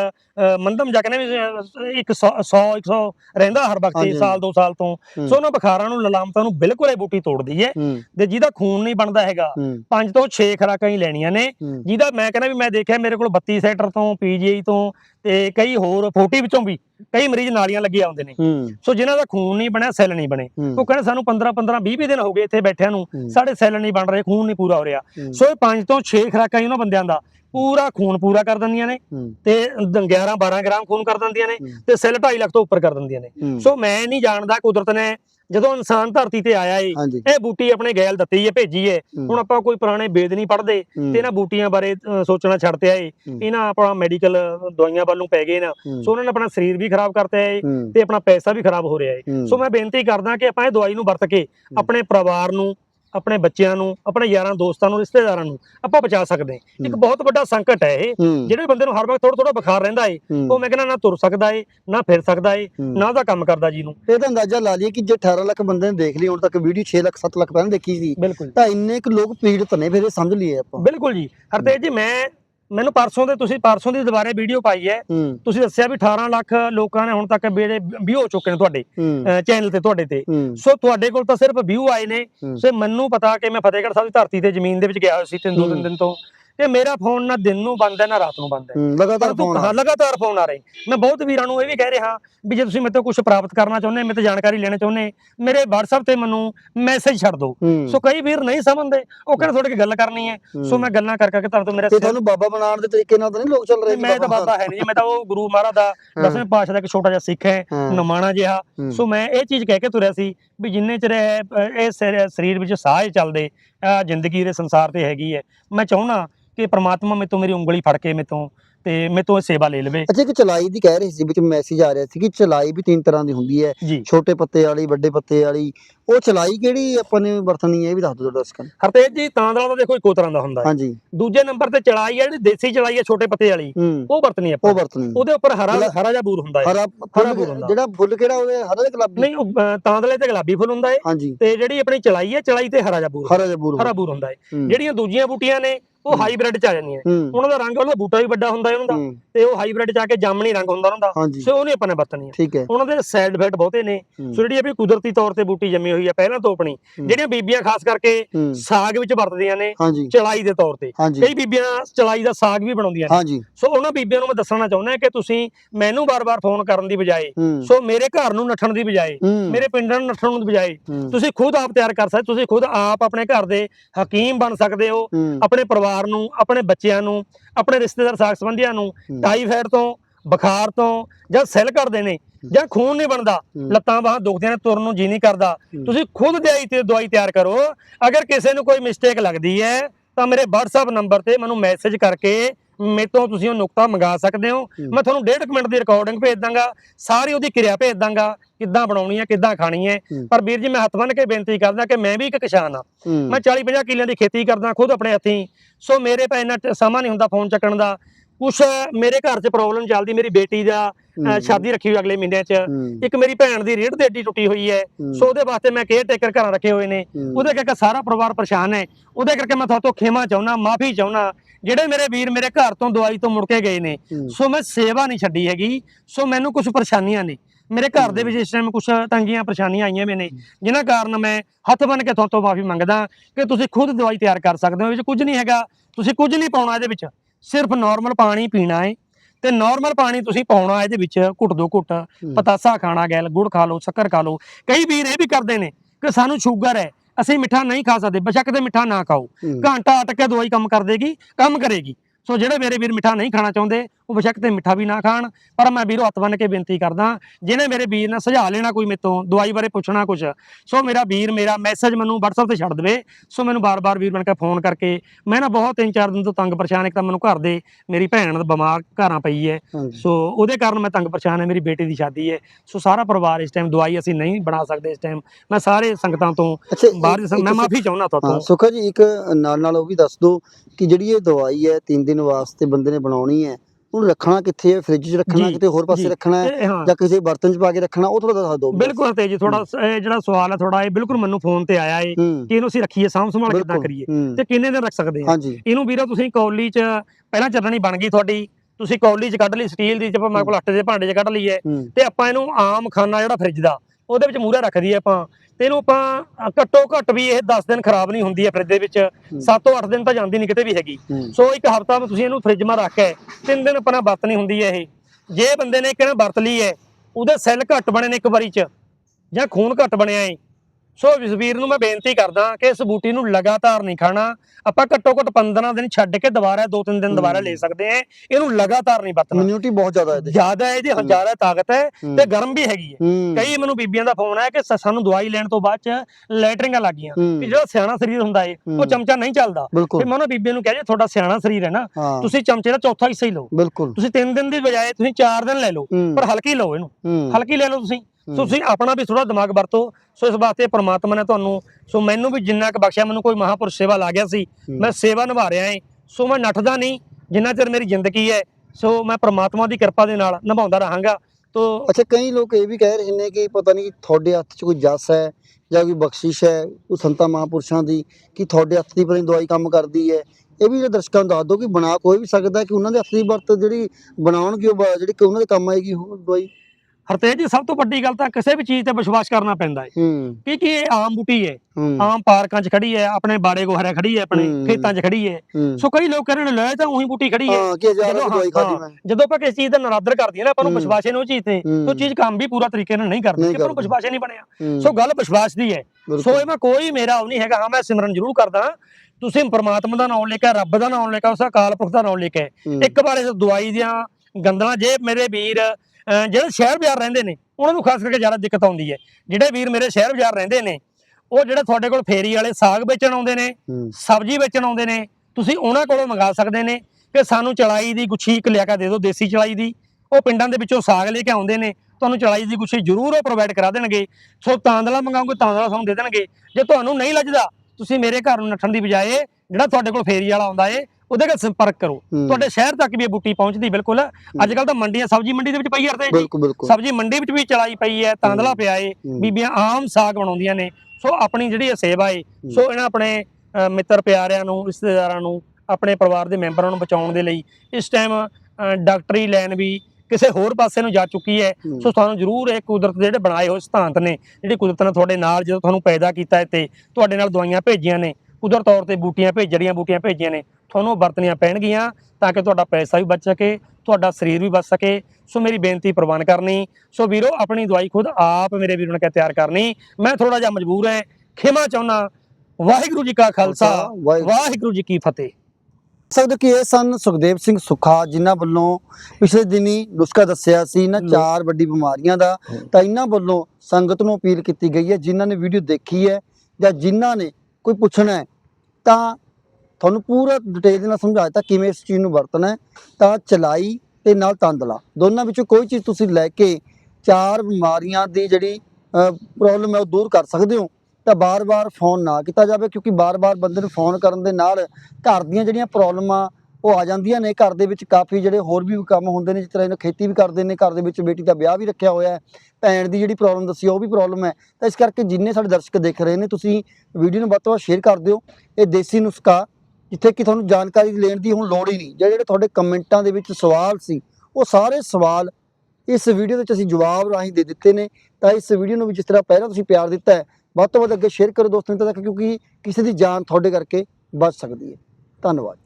[SPEAKER 1] ਮੰਦਮ ਜਾਂ ਕਹਿੰਦੇ ਵੀ ਅ, ਇੱਕ 100 100 ਰਹਿੰਦਾ ਹਰ ਵਕਤ
[SPEAKER 2] ਹਾਂਜੀ,
[SPEAKER 1] ਹੀ, ਸਾਲ ਦੋ ਸਾਲ ਤੋਂ। ਸੋ ਉਹਨਾਂ ਬੁਖਾਰਾਂ ਨੂੰ ਲਲਾਮਤਾਂ ਨੂੰ ਬਿਲਕੁਲ ਇਹ ਬੂਟੀ ਤੋੜਦੀ ਹੈ ਤੇ ਜਿਹਦਾ ਖੂਨ ਨਹੀਂ ਬਣਦਾ ਹੈਗਾ ਪੰਜ ਤੋਂ 6 ਖਰਾਕਾਂ ਹੀ ਲੈਣੀਆਂ ਨੇ। ਜਿਹਦਾ ਮੈਂ ਕਹਿੰਦਾ ਵੀ ਮੈਂ ਦੇਖਿਆ ਮੇਰੇ ਕੋਲ 32 ਸੈਕਟਰ ਤੋਂ ਪੀਜੀਆਈ ਤੋਂ ਤੇ ਕਈ ਹੋਰ 40 ਵਿੱਚੋਂ ਵੀ ਕਈ ਮਰੀਜ਼ ਨਾਲੀਆਂ ਲੱਗੇ ਆਉਂਦੇ ਨੇ। ਸੋ ਜਿਨ੍ਹਾਂ ਦਾ ਖੂਨ ਨਹੀਂ ਬਣਿਆ ਸੈੱਲ ਨਹੀਂ ਬਣੇ। ਉਹ ਕਹਿੰਦੇ ਸਾਨੂੰ 15 15 20 20 ਦਿਨ ਹੋ ਗਏ ਇੱਥੇ ਬੈਠਿਆਂ ਨੂੰ। ਸਾਡੇ ਸੈੱਲ ਨਹੀਂ ਬਣ ਰਹੇ ਖੂਨ ਨਹੀਂ ਪੂਰਾ ਹੋ ਰਿਹਾ। ਸੋ ਇਹ 5 ਤੋਂ 6 ਖਰਾਕਾਂ ਹੀ ਉਹਨਾਂ ਬੰਦਿਆਂ ਦਾ। ਪੂਰਾ ਖੂਨ ਪੂਰਾ ਕਰ ਦਿੰਦੀਆਂ ਨੇ ਤੇ 11 12 ਗ੍ਰਾਮ ਖੂਨ ਕਰ ਦਿੰਦੀਆਂ ਨੇ ਤੇ ਸੈੱਲ 2.5 ਲੱਖ ਤੋਂ ਉੱਪਰ ਕਰ ਦਿੰਦੀਆਂ ਨੇ। ਸੋ ਮੈਂ ਨਹੀਂ ਜਾਣਦਾ ਕੁਦਰਤ ਨੇ ਜਦੋਂ ਇਨਸਾਨ ਧਰਤੀ ਤੇ ਆਇਆ ਏ
[SPEAKER 2] ਹਾਂਜੀ।
[SPEAKER 1] ਇਹ ਬੂਟੀ ਆਪਣੇ ਗੈਲ ਦਿੱਤੀ ਏ ਭੇਜੀ ਏ।
[SPEAKER 2] ਹੂੰ,
[SPEAKER 1] ਹੁਣ ਆਪਾਂ ਕੋਈ ਪੁਰਾਣੇ ਵੇਦ ਨਹੀਂ ਪੜ੍ਹਦੇ
[SPEAKER 2] ਹੂੰ,
[SPEAKER 1] ਤੇ ਇਹਨਾਂ ਬੂਟੀਆਂ ਬਾਰੇ ਅ, ਸੋਚਣਾ ਛੱਡਤੇ ਆਏ।
[SPEAKER 2] ਹੂੰ,
[SPEAKER 1] ਇਹਨਾਂ ਆਪਣਾ ਮੈਡੀਕਲ ਦਵਾਈਆਂ ਵੱਲੋਂ ਪੈ ਗਏ ਨਾ।
[SPEAKER 2] ਹੂੰ,
[SPEAKER 1] ਸੋ ਉਹਨਾਂ ਨੇ ਆਪਣਾ ਸਰੀਰ ਵੀ ਖਰਾਬ ਕਰਤਾ ਏ
[SPEAKER 2] ਹੂੰ,
[SPEAKER 1] ਤੇ ਆਪਣਾ ਪੈਸਾ ਵੀ ਖਰਾਬ ਹੋ ਰਿਹਾ ਏ।
[SPEAKER 2] ਹੂੰ,
[SPEAKER 1] ਸੋ ਮੈਂ ਬੇਨਤੀ ਕਰਦਾ ਕਿ ਆਪਾਂ ਇਹ ਦਵਾਈ ਨੂੰ ਵਰਤ ਕੇ ਆਪਣੇ ਪਰਿਵਾਰ ਨੂੰ ਆਪਣੇ ਬੱਚਿਆਂ ਨੂੰ ਆਪਣੇ ਯਾਰਾਂ ਦੋਸਤਾਂ ਨੂੰ ਰਿਸ਼ਤੇਦਾਰਾਂ ਨੂੰ ਆਪਾਂ ਬਚਾ ਸਕਦੇ ਹਾਂ। ਇੱਕ। ਬਹੁਤ ਵੱਡਾ ਸੰਕਟ ਹੈ ਇਹ। ਜਿਹੜੇ ਬੰਦੇ ਨੂੰ ਹਰ ਵਕਤ ਥੋੜਾ ਥੋੜਾ ਬੁਖਾਰ ਰਹਿੰਦਾ ਏ
[SPEAKER 2] ਹੂੰ,
[SPEAKER 1] ਉਹ ਮੈਂ ਕਹਿੰਦਾ ਨਾ ਤੁਰ ਸਕਦਾ ਏ ਨਾ ਫਿਰ ਸਕਦਾ ਏ
[SPEAKER 2] ਹੂੰ।
[SPEAKER 1] ਨਾ ਉਹਦਾ ਕੰਮ ਕਰਦਾ ਜੀ ਨੂੰ।
[SPEAKER 2] ਇਹਦਾ ਅੰਦਾਜ਼ਾ ਲਾ ਲਈਏ ਕਿ ਜੇ 18 ਲੱਖ ਬੰਦੇ ਨੇ ਦੇਖ ਲਈ ਹੁਣ ਤੱਕ ਵੀਡੀਓ 6 ਲੱਖ 7 ਲੱਖ ਪਹਿਲਾਂ ਦੇਖੀ ਸੀ ਤਾਂ ਇੰਨੇ ਕੁ ਲੋਕ ਪੀੜਤ ਨੇ ਫਿਰ ਇਹ ਸਮਝ ਲਈਏ ਆਪਾਂ।
[SPEAKER 1] ਬਿਲਕੁਲ ਜੀ। ਹਰਤੇਜ ਜੀ ਮੈਂ ਮੈਨੂੰ ਪਰਸੋਂ ਦੇ ਤੁਸੀਂ ਪਰਸੋਂ ਦੀ ਦੁਬਾਰੇ ਵੀਡੀਓ ਪਾਈ ਹੈ। ਤੁਸੀਂ ਦੱਸਿਆ ਵੀ 18 ਲੱਖ ਲੋਕਾਂ ਨੇ ਹੁਣ ਤੱਕ ਜਿਹੜੇ ਵਿਊ ਹੋ ਚੁੱਕੇ ਨੇ ਤੁਹਾਡੇ ਚੈਨਲ ਤੇ ਤੁਹਾਡੇ ਤੇ। ਸੋ ਤੁਹਾਡੇ ਕੋਲ ਤਾਂ ਸਿਰਫ ਵਿਊ ਆਏ ਨੇ। ਸੋ ਮੈਨੂੰ ਪਤਾ ਕਿ ਮੈਂ ਫਤਿਹਗੜ੍ਹ ਸਾਹਿਬ ਦੀ ਧਰਤੀ ਤੇ ਜ਼ਮੀਨ ਦੇ ਵਿੱਚ ਗਿਆ ਹੋਇਆ ਸੀ ਤਿੰਨ ਦੋ ਦਿਨ ਤੋਂ। ਤੇ ਮੇਰਾ ਫੋਨ ਨਾ ਦਿਨ ਨੂੰ ਬੰਦ ਹੈ ਨਾ ਰਾਤ ਨੂੰ ਬੰਦ ਹੈ।
[SPEAKER 2] ਲਗਾਤਾਰ ਫੋਨ ਆ
[SPEAKER 1] ਹਾਂ ਲਗਾਤਾਰ ਫੋਨ ਆ ਰਹੇ। ਮੈਂ ਬਹੁਤ ਵੀਰਾਂ ਨੂੰ ਇਹ ਵੀ ਕਹਿ ਰਿਹਾ ਵੀ ਜੇ ਤੁਸੀਂ ਮੇਰੇ ਤੋਂ ਕੁਝ ਪ੍ਰਾਪਤ ਕਰਨਾ ਚਾਹੁੰਦੇ ਮੇਰੇ ਤੋਂ ਜਾਣਕਾਰੀ ਲੈਣਾ ਚਾਹੁੰਦੇ ਮੇਰੇ WhatsApp ਤੇ ਮੈਨੂੰ ਮੈਸੇਜ ਛੱਡ ਦਿਓ। ਸੋ ਕਈ ਵੀਰ ਨਹੀਂ ਸਮਝਦੇ ਉਹ ਕਹਿੰਦੇ ਤੁਹਾਡੇ ਕੀ ਗੱਲ ਕਰਨੀ ਹੈ। ਸੋ ਮੈਂ ਗੱਲਾਂ ਕਰ ਕਰਕੇ ਤੁਹਾਨੂੰ ਮੇਰਾ
[SPEAKER 2] ਤੇ ਤੁਹਾਨੂੰ ਬਾਬਾ ਬਣਾਉਣ ਦੇ ਤਰੀਕੇ ਨਾਲ ਤਾਂ ਨਹੀਂ ਲੋਕ ਚੱਲ ਰਹੇ
[SPEAKER 1] ਮੈਂ ਤਾਂ ਬਾਬਾ ਹੈ ਨਹੀਂ ਮੈਂ ਤਾਂ ਉਹ ਗੁਰੂ ਮਹਾਰਾਜ ਦਾ। ਦਸਵੇਂ ਪਾਤਸ਼ਾਹ ਦਾ ਇੱਕ ਛੋਟਾ ਜਿਹਾ ਸਿੱਖ ਹੈ ਨਮਾਣਾ ਜਿਹਾ। ਸੋ ਮੈਂ ਇਹ ਚੀਜ਼ ਕਹਿ ਕੇ ਤੁਰਿਆ ਸੀ ਵੀ ਜਿੰਨੇ ਚਿਰ ਇਹ ਸਰੀਰ ਵਿੱਚ ਸਾਹ ਹੀ ਚੱਲਦੇ ਆ ਜ਼ਿੰਦਗੀ ਦੇ ਸੰਸਾਰ ਤੇ ਹੈਗੀ ਹੈ। ਮੈਂ ਚਾਹੁੰਦਾ ਕਿ ਪ੍ਰਮਾਤਮਾ ਮੇਰੇ ਤੋਂ ਮੇਰੀ ਉਂਗਲੀ ਫੜ ਕੇ ਮੇਰੇ ਤੋਂ ਤੇ ਮੇਰੇ ਤੋਂ ਇਹ ਸੇਵਾ ਲੈ ਲਵੇ।
[SPEAKER 2] ਅੱਛਾ ਇੱਕ ਚਲਾਈ ਦੀ ਕਹਿ ਰਹੇ ਸੀ ਵਿੱਚ ਮੈਸੇਜ ਆ ਰਿਹਾ ਸੀ ਕਿ ਚਲਾਈ ਵੀ ਤਿੰਨ ਤਰ੍ਹਾਂ ਦੀ ਹੁੰਦੀ ਹੈ। ਛੋਟੇ ਪੱਤੇ ਵਾਲੀ ਵੱਡੇ ਪੱਤੇ ਵਾਲੀ ਉਹ ਚਲਾਈ ਕਿਹੜੀ ਆਪਾਂ ਨੇ ਵਰਤਣੀ ਹੈ ਇਹ ਵੀ ਦੱਸ ਦਿਓ ਦਰਸ਼ਕਾਂ ਨੂੰ।
[SPEAKER 1] ਹਰਤੇਜ ਜੀ ਤਾਂਦਲਾ ਤਾਂ ਦੇਖੋ ਇੱਕੋ ਤਰ੍ਹਾਂ ਦਾ ਹੁੰਦਾ ਹੈ।
[SPEAKER 2] ਹਾਂਜੀ।
[SPEAKER 1] ਦੂਜੇ ਨੰਬਰ ਤੇ ਚੜਾਈ ਹੈ ਜਿਹੜੀ ਦੇਸੀ ਚੜਾਈ ਹੈ ਛੋਟੇ ਪੱਤੇ ਵਾਲੀ
[SPEAKER 2] ਹੂੰ।
[SPEAKER 1] ਉਹ ਵਰਤਣੀ ਆਪਾਂ।
[SPEAKER 2] ਉਹ ਵਰਤਣੀ
[SPEAKER 1] ਉਹਦੇ ਉੱਪਰ ਹਰਾ ਹਰਾ ਜਿਹਾ ਬੂਰ ਹੁੰਦਾ ਹੈ।
[SPEAKER 2] ਹਰਾ
[SPEAKER 1] ਹਰਾ
[SPEAKER 2] ਫੁੱਲ
[SPEAKER 1] ਬੂਰ ਹੁੰਦਾ।
[SPEAKER 2] ਜਿਹੜਾ ਫੁੱਲ ਕਿਹੜਾ ਉਹਦੇ ਹਰਾ ਦੇ ਗੁਲਾਬੀ?
[SPEAKER 1] ਨਹੀਂ ਉਹ ਅ, ਤਾਂਦਲੇ ਤੇ ਗੁਲਾਬੀ ਫੁੱਲ ਹੁੰਦਾ ਹੈ।
[SPEAKER 2] ਹਾਂਜੀ।
[SPEAKER 1] ਤੇ ਜਿਹੜੀ ਆਪਣੀ ਚੜਾਈ ਹੈ ਚੜਾਈ ਤੇ ਹਰਾ ਜਿਹਾ ਬੂਰ
[SPEAKER 2] ਹਰਾ ਜਿਹਾ ਬੂਰ
[SPEAKER 1] ਹਰਾ ਬੂਰ ਹੁੰਦਾ ਹੈ।
[SPEAKER 2] ਹੂੰ,
[SPEAKER 1] ਜਿਹੜੀਆਂ ਦੂਜੀਆਂ ਬੂਟੀਆਂ ਨੇ ਉਹ
[SPEAKER 2] ਹੂੰ।
[SPEAKER 1] ਹਾਈਬ੍ਰਿਡ ਚ ਆ ਜਾਂਦੀਆਂ
[SPEAKER 2] ਹੂੰ।
[SPEAKER 1] ਉਹਨਾਂ ਦਾ ਰੰਗ ਉਹਦਾ ਬੂਟਾ ਵੀ ਵੱਡਾ ਹੁੰਦਾ ਹੈ ਉਹਨਾਂ ਦਾ।
[SPEAKER 2] ਹੂੰ,
[SPEAKER 1] ਤੇ ਉਹ ਹਾਈਬ੍ਰਿਡ ਚ ਆ ਕੇ ਜਾਮਣੀ ਰੰਗ ਹੁੰਦਾ ਉਹਨਾਂ ਦਾ।
[SPEAKER 2] ਹਾਂਜੀ।
[SPEAKER 1] ਸੋ ਉਹਨੇ ਆਪਾਂ ਨੇ ਵਰਤਣੀ ਹੈ।
[SPEAKER 2] ਠੀਕ ਹੈ।
[SPEAKER 1] ਉਹਨਾਂ ਦੇ ਸਾਈਡ ਇਫੈਕਟ ਬਹੁਤੇ ਨੇ।
[SPEAKER 2] ਹੂੰ,
[SPEAKER 1] ਸੋ ਜਿਹੜੀ ਆਪਣੀ ਕੁਦਰਤੀ ਤੌਰ ਤੇ ਬੂਟੀ ਜੰਮੀ ਹੋਈ ਹੈ ਪਹਿਲਾਂ ਤੋਂ ਆਪਣੀ। ਜਿਹੜੀਆਂ ਬੀਬੀਆਂ ਖਾਸ ਕਰਕੇ ਸਾਗ ਵਿੱਚ ਵਰਤਦੀਆਂ ਨੇ ਚੜਾਈ ਦੇ ਤੌਰ ਤੇ। ਕਈ ਬੀਬੀਆਂ ਚੜਾਈ ਦਾ ਸਾਗ ਵੀ ਬਣਾਉਂਦੀਆਂ ਨੇ। ਸੋ ਉਹਨਾਂ ਬੀਬੀਆਂ ਨੂੰ ਮੈਂ ਦੱਸਣਾ ਚਾਹੁੰਦਾ ਕਿ ਤੁਸੀਂ ਮੈਨੂੰ ਬਾਰ-ਬਾਰ ਫੋਨ ਕਰਨ ਦੀ ਬਜਾਏ ਸੋ ਮੇਰੇ ਘਰ ਨੂੰ ਨੱਠਣ ਦੀ ਬਜਾਏ ਮੇਰੇ ਪਿੰਡਾਂ ਨੂੰ ਨੱਠਣ ਦੀ ਬਜਾਏ ਤੁਸੀਂ ਖੁਦ ਆਪ ਤਿਆਰ ਕਰ ਸਕਦੇ ਤੁਸੀਂ ਖੁਦ ਆਪ ਆਪਣੇ ਘਰ ਦੇ ਹਕੀਮ ਬਣ ਸਕਦੇ ਹੋ ਆਪਣੇ ਪਰਿਵਾਰ ਨੂੰ ਆਪਣੇ ਬੱਚਿਆਂ ਨੂੰ ਆਪਣੇ ਰਿਸ਼ਤੇਦਾਰ ਸਾਕ ਸੰਬੰਧੀਆਂ ਨੂੰ ਟਾਈਫਾਇਡ ਤੋਂ ਬੁਖਾਰ ਤੋਂ ਜਾਂ ਸੈੱਲ ਘਟਦੇ ਨੇ ਜਾਂ ਖੂਨ ਨਹੀਂ ਬਣਦਾ ਲੱਤਾਂ ਬਾਹਾਂ ਦੁਖਦੀਆਂ ਨੇ ਤੁਰਨ ਨੂੰ ਜੀ ਨਹੀਂ ਕਰਦਾ। ਤੁਸੀਂ ਖੁਦ ਦਵਾਈ ਤੇ ਦਵਾਈ ਤਿਆਰ ਕਰੋ। ਅਗਰ ਕਿਸੇ ਨੂੰ ਕੋਈ ਮਿਸਟੇਕ ਲੱਗਦੀ ਹੈ ਤਾਂ ਮੇਰੇ WhatsApp ਨੰਬਰ ਤੇ ਮੈਨੂੰ ਮੈਸੇਜ ਕਰਕੇ ਮੇਰੇ ਤੋਂ ਤੁਸੀਂ ਉਹ ਨੁਕਤਾ ਮੰਗਾ ਸਕਦੇ ਹੋ। ਮੈਂ ਤੁਹਾਨੂੰ ਡੇਢ ਕੁ ਮਿੰਟ ਦੀ ਰਿਕਾਰਡਿੰਗ ਭੇਜ ਦਾਂਗਾ। ਸਾਰੀ ਉਹਦੀ ਕਿਰਿਆ ਭੇਜ ਦਾਂਗਾ ਕਿੱਦਾਂ ਬਣਾਉਣੀ ਹੈ ਕਿੱਦਾਂ ਖਾਣੀ ਹੈ। ਪਰ ਵੀਰ ਜੀ ਮੈਂ ਹੱਥ ਬੰਨ ਕੇ ਬੇਨਤੀ ਕਰਦਾ ਕਿ ਮੈਂ ਵੀ ਇੱਕ ਕਿਸਾਨ ਆ
[SPEAKER 2] ਹੂੰ,
[SPEAKER 1] ਮੈਂ 40 50 ਕਿੱਲਿਆਂ ਦੀ ਖੇਤੀ ਕਰਦਾ ਖੁਦ ਆਪਣੇ ਹੱਥੀਂ। ਸੋ ਮੇਰੇ ਪਾ ਇੰਨਾ ਸਮਾਂ ਨਹੀਂ ਹੁੰਦਾ ਫੋਨ ਚੱਕਣ ਦਾ। ਕੁਛ ਮੇਰੇ ਘਰ 'ਚ ਪ੍ਰੋਬਲਮ ਚੱਲਦੀ ਮੇਰੀ ਬੇਟੀ ਦਾ ਅ, ਸ਼ਾਦੀ ਰੱਖੀ ਹੋਈ ਅਗਲੇ ਮਹੀਨੇ 'ਚ।
[SPEAKER 2] ਹੂੰ,
[SPEAKER 1] ਇੱਕ ਮੇਰੀ ਭੈਣ ਦੀ ਰੀੜ ਦੀ ਹੱਡੀ ਟੁੱਟੀ ਹੋਈ ਹੈ। ਸੋ ਉਹਦੇ ਵਾਸਤੇ ਮੈਂ ਕੇਅਰ ਟੇਕਰ ਘਰਾਂ ਰੱਖੇ ਹੋਏ ਨੇ।
[SPEAKER 2] ਹੂੰ,
[SPEAKER 1] ਉਹਦੇ ਕਰਕੇ ਸਾਰਾ ਪਰਿਵਾਰ ਪਰੇਸ਼ਾਨ ਹੈ। ਉਹਦੇ ਕਰਕੇ ਮੈਂ ਤੁਹਾਡੇ ਤੋਂ ਖਿਮਾ ਚਾਹੁੰਦਾ ਮਾਫੀ ਚਾਹੁੰਦਾ ਜਿਹੜੇ ਮੇਰੇ ਵੀਰ ਮੇਰੇ ਘਰ ਤੋਂ ਦਵਾਈ ਤੋਂ ਮੁੜ ਕੇ ਗਏ ਨੇ।
[SPEAKER 2] ਹੂੰ,
[SPEAKER 1] ਸੋ ਮੈਂ ਸੇਵਾ ਨਹੀਂ ਛੱਡੀ ਹੈਗੀ। ਸੋ ਮੈਨੂੰ ਕੁਝ ਪਰੇਸ਼ਾਨੀਆਂ ਨੇ। ਮੇਰੇ ਘਰ ਦੇ ਵਿੱਚ ਇਸ ਟਾਈਮ ਕੁਝ ਤੰਗੀਆਂ ਪਰੇਸ਼ਾਨੀਆਂ ਆਈਆਂ ਮੈਨੇ ਜਿਨ੍ਹਾਂ ਕਾਰਨ ਮੈਂ ਹੱਥ ਬੰਨ ਕੇ ਤੁਹਾਡੇ ਤੋਂ ਮਾਫੀ ਮੰਗਦਾ ਕਿ ਤੁਸੀਂ ਖੁਦ ਦਵਾਈ ਤਿਆਰ ਕਰ ਸਕਦੇ ਹੋ। ਇਹ ਵਿੱਚ ਕੁਝ ਨਹੀਂ ਹੈਗਾ। ਤੁਸੀਂ ਕੁਝ ਨਹੀਂ ਪਾਉਣਾ ਇਹਦੇ ਵਿੱਚ। ਸਿਰਫ ਨਾਰਮਲ ਪਾਣੀ ਪੀਣਾ ਹੈ ਤੇ ਨਾਰਮਲ ਪਾਣੀ ਤੁਸੀਂ ਪਾਉਣਾ ਇਹਦੇ ਵਿੱਚ ਘੁੱਟ ਦੋ ਘੁੱਟ। ਪਤਾਸਾ ਖਾਣਾ ਗੈਲ ਗੁੜ ਖਾ ਲਓ ਸ਼ੱਕਰ ਖਾ ਲਓ। ਕਈ ਵੀਰ ਇਹ ਵੀ ਕਰਦੇ ਨੇ ਕਿ ਸਾਨੂੰ ਸ਼ੂਗਰ ਹੈ ਅਸੀਂ ਮਿੱਠਾ ਨਹੀਂ ਖਾ ਸਕਦੇ ਬੇਸ਼ੱਕ ਤੇ ਮਿੱਠਾ ਨਾ ਖਾਓ। ਘੰਟਾ ਅਟਕ ਦਵਾਈ ਕੰਮ ਕਰ ਦੇਗੀ ਕੰਮ ਕਰੇਗੀ। ਸੋ ਜਿਹੜੇ ਮੇਰੇ ਵੀਰ ਮਿੱਠਾ ਨਹੀਂ ਖਾਣਾ ਚਾਹੁੰਦੇ ਉਹ ਬੇਸ਼ੱਕ ਤੇ ਮਿੱਠਾ ਵੀ ਨਾ ਖਾਣ ਪਰ ਮੈਂ ਵੀਰੋ ਹੱਥ ਬੰਨ ਕੇ ਬੇਨਤੀ ਕਰਦਾ ਜਿਹਨੇ ਮੇਰੇ ਵੀਰ ਨੇ ਸੁਝਾ ਲੈਣਾ ਕੋਈ ਮੇਤੋਂ ਦਵਾਈ ਬਾਰੇ ਪੁੱਛਣਾ ਕੁਝ ਸੋ ਮੇਰਾ ਵੀਰ ਮੇਰਾ ਮੈਸੇਜ ਮੈਨੂੰ WhatsApp ਤੇ ਛੱਡ ਦੇਵੇ ਸੋ ਮੈਨੂੰ ਬਾਰ-ਬਾਰ ਵੀਰ ਬਣ ਕੇ ਫੋਨ ਕਰਕੇ ਮੈਂ ਨਾ ਬਹੁਤ ਤਿੰਨ ਚਾਰ ਦਿਨ ਤੋਂ ਤੰਗ ਪਰੇਸ਼ਾਨ ਇੱਕ ਤਾਂ ਮੈਨੂੰ ਘਰ ਦੇ ਮੇਰੀ ਭੈਣ ਬਿਮਾਰ ਘਰਾਂ ਪਈ ਹੈ ਸੋ ਉਹਦੇ ਕਾਰਨ ਮੈਂ ਤੰਗ ਪਰੇਸ਼ਾਨ ਹੈ ਮੇਰੀ ਬੇਟੀ ਦੀ ਸ਼ਾਦੀ ਹੈ ਸੋ ਸਾਰਾ ਪਰਿਵਾਰ ਇਸ ਟਾਈਮ ਦਵਾਈ ਅਸੀਂ ਨਹੀਂ ਬਣਾ ਸਕਦੇ ਇਸ ਟਾਈਮ ਮੈਂ ਸਾਰੇ ਸੰਗਤਾਂ ਤੋਂ ਬਾਹਰ ਮੈਂ ਮਾਫੀ ਚਾਹੁੰਦਾ ਤੁਹਾਡੇ
[SPEAKER 2] ਸੁਖਾ ਜੀ ਇੱਕ ਨਾਲ ਨਾਲ ਉਹ ਵੀ ਦੱਸ ਦਿਓ ਕਿ ਜਿਹੜੀ ਇਹ ਦਵਾਈ ਹੈ 3 ਦਿਨ ਵਾਸਤੇ ਬੰਦੇ ਨੇ ਬਣਾਉਣੀ ਹੈ ਉਹਨੂੰ ਰੱਖਣਾ ਕਿੱਥੇ ਹੈ? ਫ੍ਰਿਜ 'ਚ ਰੱਖਣਾ
[SPEAKER 1] ਜੀ,
[SPEAKER 2] ਕਿਤੇ ਹੋਰ ਪਾਸੇ
[SPEAKER 1] ਜੀ।
[SPEAKER 2] ਰੱਖਣਾ ਹੈ? ਜਾਂ ਕਿਸੇ ਬਰਤਨ 'ਚ ਪਾ ਕੇ ਰੱਖਣਾ? ਉਹ ਥੋੜਾ ਦੱਸ ਦਿਓ
[SPEAKER 1] ਬਿਲਕੁਲ ਤੇਜ ਥੋੜਾ ਇਹ ਜਿਹੜਾ ਸਵਾਲ ਹੈ ਥੋੜਾ ਇਹ ਬਿਲਕੁਲ ਮੈਨੂੰ ਫੋਨ ਤੇ ਆਇਆ ਏ
[SPEAKER 2] ਹੂੰ।
[SPEAKER 1] ਕਿ ਇਹਨੂੰ ਅਸੀਂ ਰੱਖੀਏ ਸਾਂਭ ਸੰਭਾਲ ਕਿੱਦਾਂ ਕਰੀਏ? ਤੇ ਕਿੰਨੇ ਦਿਨ ਰੱਖ ਸਕਦੇ ਹਾਂ ਇਹਨੂੰ ਵੀਰੋ ਤੁਸੀਂ ਕੌਲੀ 'ਚ ਪਹਿਲਾਂ ਚੱਲਣੀ ਬਣ ਗਈ ਤੁਹਾਡੀ। ਤੁਸੀਂ ਕੌਲੀ 'ਚ ਕੱਢ ਲਈ ਸਟੀਲ ਦੀ ਮੇਰੇ ਕੋਲ ਆਟੇ ਦੇ ਭਾਂਡੇ 'ਚ ਕੱਢ ਲਈ ਹੈ।
[SPEAKER 2] ਹੂੰ
[SPEAKER 1] ਤੇ ਆਪਾਂ ਇਹਨੂੰ ਆਮ ਖਾਨਾ ਜਿਹੜਾ ਫ੍ਰਿਜ ਦਾ ਉਹਦੇ ਵਿੱਚ ਮੂਹਰੇ ਰੱਖ ਦਈਏ ਆਪਾਂ। ਤੇ ਇਹਨੂੰ ਆਪਾਂ ਘੱਟੋ ਘੱਟ ਵੀ ਇਹ 10 ਦਿਨ ਖਰਾਬ ਨਹੀਂ ਹੁੰਦੀ ਹੈ ਫ੍ਰਿਜ ਦੇ ਵਿੱਚ। 7 ਤੋਂ 8 ਦਿਨ ਤਾਂ ਜਾਂਦੀ ਨਹੀਂ ਕਿਤੇ ਵੀ ਹੈਗੀ। ਸੋ ਇੱਕ ਹਫਤਾ ਤੁਸੀਂ ਇਹਨੂੰ ਫ੍ਰਿਜ 'ਮਾ ਰੱਖ ਕੇ ਤਿੰਨ ਦਿਨ ਆਪਣਾ ਵਰਤਣੀ ਹੁੰਦੀ ਹੈ ਇਹ। ਜੇ ਬੰਦੇ ਨੇ ਕਿਹੜਾ ਵਰਤ ਲਈ ਹੈ ਉਹਦੇ ਸੈੱਲ ਘੱਟ ਬਣੇ ਨੇ ਇੱਕ ਵਾਰੀ 'ਚ ਜਾਂ ਖੂਨ ਘੱਟ ਬਣਿਆ ਹੈ। ਸੋ ਇਸ ਵੀਰ ਨੂੰ ਮੈਂ ਬੇਨਤੀ ਕਰਦਾ ਕਿ ਇਸ ਬੂਟੀ ਨੂੰ ਲਗਾਤਾਰ ਨਹੀਂ ਖਾਣਾ। ਆਪਾਂ ਘੱਟੋ ਘੱਟ 15 ਦਿਨ ਛੱਡ ਕੇ ਦੁਬਾਰਾ ਦੋ ਤਿੰਨ ਦਿਨ ਦੁਬਾਰਾ ਲੈ ਸਕਦੇ ਹਾਂ। ਇਹਨੂੰ ਲਗਾਤਾਰ ਨਹੀਂ ਵਰਤਣਾ।
[SPEAKER 2] ਇਮਿਊਨਿਟੀ ਬਹੁਤ ਜ਼ਿਆਦਾ ਹੈ ਇਹਦੇ।
[SPEAKER 1] ਜ਼ਿਆਦਾ ਇਹਦੀ
[SPEAKER 2] ਹੂੰ।
[SPEAKER 1] ਜ਼ਿਆਦਾ ਤਾਕਤ ਹੈ ਤੇ ਗਰਮ ਵੀ ਹੈਗੀ ਹੈ। ਕਈ ਮੈਨੂੰ ਬੀਬੀਆਂ ਦਾ ਫੋਨ ਆਇਆ ਕਿ ਸਾਨੂੰ ਦਵਾਈ ਲੈਣ ਤੋਂ ਬਾਅਦ ਚ ਲੈਟਰਿੰਗਾਂ ਲੱਗ ਗਈਆਂ
[SPEAKER 2] ਹੂੰ,
[SPEAKER 1] ਕਿ ਜਿਹੜਾ ਸਿਆਣਾ ਸਰੀਰ ਹੁੰਦਾ ਏ ਉਹ। ਚਮਚਾ ਨਹੀਂ ਚੱਲਦਾ। ਫਿਰ ਮੈਂ ਉਹਨਾਂ ਬੀਬੀਆਂ ਨੂੰ ਕਿਹਾ ਜੇ ਤੁਹਾਡਾ ਸਿਆਣਾ ਸਰੀਰ ਹੈ ਨਾ ਤੁਸੀਂ ਚਮਚੇ ਦਾ ਚੌਥਾ ਹਿੱਸਾ ਹੀ ਲਓ। ਤੁਸੀਂ 3 ਦਿਨ ਦੀ ਬਜਾਏ ਤੁਸੀਂ 4 ਦਿਨ ਲੈ ਲਓ ਪਰ ਹਲਕੀ ਲਓ ਇਹਨੂੰ। ਹਲਕੀ ਲੈ ਲਓ ਤੁਸੀਂ। ਸੋ ਤੁਸੀਂ ਆਪਣਾ ਵੀ ਥੋੜਾ ਦਿਮਾਗ ਵਰਤੋ। ਸੋ ਇਸ ਵਾਸਤੇ ਪ੍ਰਮਾਤਮਾ ਨੇ ਤੁਹਾਨੂੰ ਸੋ ਮੈਨੂੰ ਵੀ ਜਿੰਨਾ ਕੁ ਬਖਸ਼ਿਆ ਮੈਨੂੰ ਕੋਈ ਮਹਾਪੁਰਸ਼ ਸੇਵਾ ਲਾ ਗਿਆ ਸੀ। ਮੈਂ ਸੇਵਾ ਨਿਭਾ ਰਿਹਾ ਏ। ਸੋ ਮੈਂ ਨੱਠਦਾ ਨਹੀਂ ਜਿੰਨਾ ਚਿਰ ਮੇਰੀ ਜ਼ਿੰਦਗੀ ਹੈ ਸੋ ਮੈਂ ਪ੍ਰਮਾਤਮਾ ਦੀ ਕਿਰਪਾ ਦੇ ਨਾਲ ਨਿਭਾਉਂਦਾ ਰਹਾਂਗਾ। ਤੋ
[SPEAKER 2] ਅੱਛਾ ਕਈ ਲੋਕ ਇਹ ਵੀ ਕਹਿ ਰਹੇ ਨੇ ਕਿ ਪਤਾ ਨਹੀਂ ਤੁਹਾਡੇ ਹੱਥ 'ਚ ਕੋਈ ਜਸ ਹੈ ਜਾਂ ਕੋਈ ਬਖਸ਼ਿਸ਼ ਹੈ ਉਹ ਸੰਤਾਂ ਮਹਾਂਪੁਰਸ਼ਾਂ ਦੀ ਕਿ ਤੁਹਾਡੇ ਹੱਥ ਦੀ ਪਤਾ ਦਵਾਈ ਕੰਮ ਕਰਦੀ ਹੈ। ਇਹ ਵੀ ਜੇ ਦਰਸ਼ਕਾਂ ਨੂੰ ਦੱਸ ਦਿਓ ਕਿ ਬਣਾ ਕੋਈ ਵੀ ਸਕਦਾ ਕਿ ਉਹਨਾਂ ਦੇ ਹੱਥ ਦੀ ਵਰਤ ਜਿਹੜੀ ਬਣਾਉਣਗੇ ਉਹ ਜਿਹੜੀ ਕਿ ਉਹਨਾਂ ਦੇ ਕੰਮ ਆਏਗੀ ਉਹ ਦਵਾਈ।
[SPEAKER 1] ਹਰਤੇਜ ਜੀ ਸਭ ਤੋਂ ਵੱਡੀ ਗੱਲ ਤਾਂ ਕਿਸੇ ਵੀ ਚੀਜ਼ ਤੇ ਵਿਸ਼ਵਾਸ ਕਰਨਾ ਪੈਂਦਾ ਹੈ
[SPEAKER 2] ਹੂੰ।
[SPEAKER 1] ਕਿਉਂਕਿ ਇਹ ਆਮ ਬੂਟੀ ਹੈ। ਆਮ ਪਾਰਕਾਂ 'ਚ ਖੜੀ ਹੈ ਆਪਣੇ ਬਾੜੇ ਗੋਹਰੇ ਖੜੀ ਹੈ ਆਪਣੇ। ਖੇਤਾਂ 'ਚ ਖੜੀ ਹੈ। ਸੋ ਕਈ ਲੋਕ ਕਹਿੰਦੇ ਨੇ ਲੈ ਤਾਂ ਉਹੀ ਬੂਟੀ ਖੜੀ ਹੈ
[SPEAKER 2] ਕਿ
[SPEAKER 1] ਜਦੋਂ ਆਪਾਂ ਕਿਸੇ ਚੀਜ਼ ਦਾ ਨਰਾਦਰ ਕਰਦੀ ਹੈ ਨਾ ਆਪਾਂ ਨੂੰ। ਵਿਸ਼ਵਾਸ ਉਹ ਚੀਜ਼ ਤੇ। ਉਹ ਚੀਜ਼ ਕੰਮ ਵੀ ਪੂਰਾ ਤਰੀਕੇ ਨਾਲ ਨਹੀਂ ਕਰਦੀ ਕਿ ਆਪਾਂ ਨੂੰ। ਵਿਸ਼ਵਾਸ ਨਹੀਂ ਬਣਿਆ। ਸੋ ਗੱਲ ਵਿਸ਼ਵਾਸ ਦੀ ਹੈ ਸੋ। ਇਹ ਮੈਂ ਕੋਈ ਮੇਰਾ ਉਹ ਨਹੀਂ ਹੈਗਾ ਹਾਂ ਮੈਂ ਸਿਮਰਨ ਜ਼ਰੂਰ ਕਰਦਾ। ਤੁਸੀਂ ਪ੍ਰਮਾਤਮਾ ਦਾ ਨਾਮ ਲੈ ਕੇ ਰੱਬ ਦਾ ਨਾਮ ਲੈ ਕੇ ਉਸ ਅਕਾਲ ਪੁਰਖ ਦਾ ਨਾਮ ਲੈ ਕੇ ਇੱਕ ਵਾਰ ਇਸ ਦਵਾਈ ਦੀਆਂ ਗੰਦਲਾਂ ਜੇ ਮੇਰੇ ਵੀਰ ਜਿਹੜੇ ਸ਼ਹਿਰ ਬਾਜ਼ਾਰ ਰਹਿੰਦੇ ਨੇ ਉਹਨਾਂ ਨੂੰ ਖਾਸ ਕਰਕੇ ਜ਼ਿਆਦਾ ਦਿੱਕਤ ਆਉਂਦੀ ਹੈ। ਜਿਹੜੇ ਵੀਰ ਮੇਰੇ ਸ਼ਹਿਰ ਬਾਜ਼ਾਰ ਰਹਿੰਦੇ ਨੇ ਉਹ ਜਿਹੜੇ ਤੁਹਾਡੇ ਕੋਲ ਫੇਰੀ ਵਾਲੇ ਸਾਗ ਵੇਚਣ ਆਉਂਦੇ ਨੇ ਸਬਜ਼ੀ ਵੇਚਣ ਆਉਂਦੇ ਨੇ ਤੁਸੀਂ ਉਹਨਾਂ ਕੋਲੋਂ ਮੰਗਾ ਸਕਦੇ ਨੇ ਕਿ ਸਾਨੂੰ ਚਲਾਈ ਦੀ ਗੁੱਛੀ ਇੱਕ ਲਿਆ ਕੇ ਦੇ ਦਿਓ ਦੇਸੀ ਚਲਾਈ ਦੀ। ਉਹ ਪਿੰਡਾਂ ਦੇ ਵਿੱਚੋਂ ਸਾਗ ਲੈ ਕੇ ਆਉਂਦੇ ਨੇ ਤੁਹਾਨੂੰ ਚਲਾਈ ਦੀ ਗੁੱਛੀ ਜ਼ਰੂਰ ਉਹ ਪ੍ਰੋਵਾਈਡ ਕਰਾ ਦੇਣਗੇ। ਸੋ ਤਾਂਦਲਾ ਮੰਗਾਓਗੇ ਤਾਂਦਲਾ ਤੁਹਾਨੂੰ ਦੇ ਦੇਣਗੇ। ਜੇ ਤੁਹਾਨੂੰ ਨਹੀਂ ਲੱਜਦਾ ਤੁਸੀਂ ਮੇਰੇ ਘਰ ਨੂੰ ਨੱਠਣ ਦੀ ਬਜਾਏ ਜਿਹੜਾ ਤੁਹਾਡੇ ਕੋਲ ਫੇਰੀ ਵਾਲਾ ਆਉਂਦਾ ਏ ਉਹਦੇ ਨਾਲ ਸੰਪਰਕ ਕਰੋ। ਤੁਹਾਡੇ ਸ਼ਹਿਰ ਤੱਕ ਵੀ ਇਹ ਬੂਟੀ ਪਹੁੰਚਦੀ ਬਿਲਕੁਲ ਅੱਜ ਕੱਲ ਤਾਂ ਮੰਡੀਆਂ ਸਬਜ਼ੀ ਮੰਡੀ ਦੇ ਵਿੱਚ ਪਈ ਹਰਦੇ ਜੀ ਸਬਜ਼ੀ ਮੰਡੀ ਵਿੱਚ ਵੀ ਚਲਾਈ ਪਈ ਹੈ ਤਾਂਦਲਾ। ਪਿਆ ਏ। ਬੀਬੀਆਂ ਆਮ ਸਾਗ ਬਣਾਉਂਦੀਆਂ ਨੇ ਸੋ ਆਪਣੀ ਜਿਹੜੀ ਇਹ ਸੇਵਾ ਏ ਸੋ ਇਹਨਾਂ ਆਪਣੇ ਮਿੱਤਰ ਪਿਆਰਿਆਂ ਨੂੰ ਰਿਸ਼ਤੇਦਾਰਾਂ ਨੂੰ ਆਪਣੇ ਪਰਿਵਾਰ ਦੇ ਮੈਂਬਰਾਂ ਨੂੰ ਬਚਾਉਣ ਦੇ ਲਈ ਇਸ ਟਾਈਮ ਡਾਕਟਰੀ ਲਾਈਨ ਵੀ ਕਿਸੇ ਹੋਰ ਪਾਸੇ ਨੂੰ ਜਾ ਚੁੱਕੀ ਹੈ। ਸੋ ਤੁਹਾਨੂੰ ਜ਼ਰੂਰ ਇਹ ਕੁਦਰਤ ਜਿਹੜੇ ਬਣਾਏ ਹੋਏ ਸਿਧਾਂਤ ਨੇ ਜਿਹੜੀ ਕੁਦਰਤ ਨੇ ਤੁਹਾਡੇ ਨਾਲ ਜਦੋਂ ਤੁਹਾਨੂੰ ਪੈਦਾ ਕੀਤਾ ਤੇ ਤੁਹਾਡੇ ਨਾਲ ਦਵਾਈਆਂ ਭੇਜੀਆਂ ਨੇ ਕੁਦਰਤ ਤੌਰ ਤੇ ਬੂਟੀਆਂ ਭੇਜ ਜੜੀਆਂ ਬੂਟੀਆਂ ਭੇਜੀਆਂ ਨੇ। ਤੁਹਾਨੂੰ ਵਰਤਣੀਆਂ ਪੈਣਗੀਆਂ ਤਾਂ ਕਿ ਤੁਹਾਡਾ ਪੈਸਾ ਵੀ ਬਚ ਸਕੇ ਤੁਹਾਡਾ ਸਰੀਰ ਵੀ ਬਚ ਸਕੇ। ਸੋ ਮੇਰੀ ਬੇਨਤੀ ਪ੍ਰਵਾਨ ਕਰਨੀ। ਸੋ ਵੀਰੋ ਆਪਣੀ ਦਵਾਈ ਖੁਦ ਆਪ ਮੇਰੇ ਵੀਰੋ ਨੇ ਕਿਹਾ ਤਿਆਰ ਕਰਨੀ। ਮੈਂ ਥੋੜਾ ਜਿਹਾ ਮਜਬੂਰ ਹੈ ਖਿਮਾ ਚਾਹੁੰਨਾ। ਵਾਹਿਗੁਰੂ ਜੀ ਕਾ ਖਾਲਸਾ।
[SPEAKER 2] ਵਾਹਿਗੁਰੂ
[SPEAKER 1] ਜੀ ਕੀ ਫਤਿਹ।
[SPEAKER 2] ਸਕਦੇ ਕਿ ਇਹ ਸਨ ਸੁਖਦੇਵ ਸਿੰਘ ਸੁਖਾ ਜਿਨ੍ਹਾਂ ਵੱਲੋਂ ਪਿਛਲੇ ਦਿਨੀ ਨੁਸਖਾ ਦੱਸਿਆ ਸੀ ਇਹਨਾਂ ਚਾਰ ਵੱਡੀ ਬਿਮਾਰੀਆਂ ਦਾ ਤਾਂ ਇਹਨਾਂ ਵੱਲੋਂ ਸੰਗਤ ਨੂੰ ਅਪੀਲ ਕੀਤੀ ਗਈ ਹੈ ਜਿਨ੍ਹਾਂ ਨੇ ਵੀਡੀਓ ਦੇਖੀ ਹੈ ਜਾਂ ਜਿਨ੍ਹਾਂ ਨੇ ਕੋਈ ਪੁੱਛਣਾ ਹੈ ਤਾਂ ਤੁਹਾਨੂੰ ਪੂਰਾ ਡਿਟੇਲ ਦੇ ਨਾਲ ਸਮਝਾ ਦਿੱਤਾ ਕਿਵੇਂ ਇਸ ਚੀਜ਼ ਨੂੰ ਵਰਤਣਾ ਹੈ। ਤਾਂ ਚਲਾਈ ਤੇ ਨਾਲ ਤੰਦਲਾ। ਦੋਨਾਂ ਵਿੱਚੋਂ ਕੋਈ ਚੀਜ਼ ਤੁਸੀਂ ਲੈ ਕੇ ਚਾਰ ਬਿਮਾਰੀਆਂ ਦੀ ਜਿਹੜੀ ਪ੍ਰੋਬਲਮ ਹੈ ਉਹ ਦੂਰ ਕਰ ਸਕਦੇ ਹੋ। ਤਾਂ ਬਾਰ-ਬਾਰ ਫੋਨ ਨਾ ਕੀਤਾ ਜਾਵੇ ਕਿਉਂਕਿ ਬਾਰ-ਬਾਰ ਬੰਦੇ ਨੂੰ ਫੋਨ ਕਰਨ ਦੇ ਨਾਲ ਘਰ ਦੀਆਂ ਜਿਹੜੀਆਂ ਪ੍ਰੋਬਲਮਾਂ ਉਹ ਆ ਜਾਂਦੀਆਂ ਨੇ। ਘਰ ਦੇ ਵਿੱਚ ਕਾਫੀ ਜਿਹੜੇ ਹੋਰ ਵੀ ਕੰਮ ਹੁੰਦੇ ਨੇ, ਜਿਸ ਤਰ੍ਹਾਂ ਇਹਨਾਂ ਖੇਤੀ ਵੀ ਕਰਦੇ ਨੇ। ਘਰ ਦੇ ਵਿੱਚ ਬੇਟੀ ਦਾ ਵਿਆਹ ਵੀ ਰੱਖਿਆ ਹੋਇਆ ਹੈ। ਭੈਣ ਦੀ ਜਿਹੜੀ ਪ੍ਰੋਬਲਮ ਦੱਸੀ, ਉਹ ਵੀ ਪ੍ਰੋਬਲਮ ਹੈ। ਤਾਂ ਇਸ ਕਰਕੇ ਜਿੰਨੇ ਸਾਡੇ ਦਰਸ਼ਕ ਦੇਖ ਰਹੇ ਨੇ, ਤੁਸੀਂ ਵੀਡੀਓ ਨੂੰ ਵੱਧ ਤੋਂ ਵੱਧ ਸ਼ੇਅਰ ਕਰ ਦਿਓ। ਇਹ ਦੇਸੀ ਨੁਸਖਾ, ਜਿੱਥੇ ਕਿ ਤੁਹਾਨੂੰ ਜਾਣਕਾਰੀ ਲੈਣ ਦੀ ਹੁਣ ਲੋੜ ਹੀ ਨਹੀਂ। ਜਿਹੜੇ ਜਿਹੜੇ ਤੁਹਾਡੇ ਕਮੈਂਟਾਂ ਦੇ ਵਿੱਚ ਸਵਾਲ ਸੀ, ਉਹ ਸਾਰੇ ਸਵਾਲ ਇਸ ਵੀਡੀਓ ਦੇ ਵਿੱਚ ਅਸੀਂ ਜਵਾਬ ਰਾਹੀਂ ਦੇ ਦਿੱਤੇ ਨੇ। ਤਾਂ ਇਸ ਵੀਡੀਓ ਨੂੰ ਵੀ ਜਿਸ ਤਰ੍ਹਾਂ ਪਹਿਲਾਂ ਤੁਸੀਂ ਪਿਆਰ ਦਿੱਤਾ ਹੈ, ਵੱਧ ਤੋਂ ਵੱਧ ਅੱਗੇ ਸ਼ੇਅਰ ਕਰੋ ਦੋਸਤਾਂ ਤੱਕ ਕਿਉਂਕਿ ਕਿਸੇ ਦੀ ਜਾਨ ਤੁਹਾਡੇ ਕਰਕੇ ਬਚ ਸਕਦੀ ਹੈ। ਧੰਨਵਾਦ।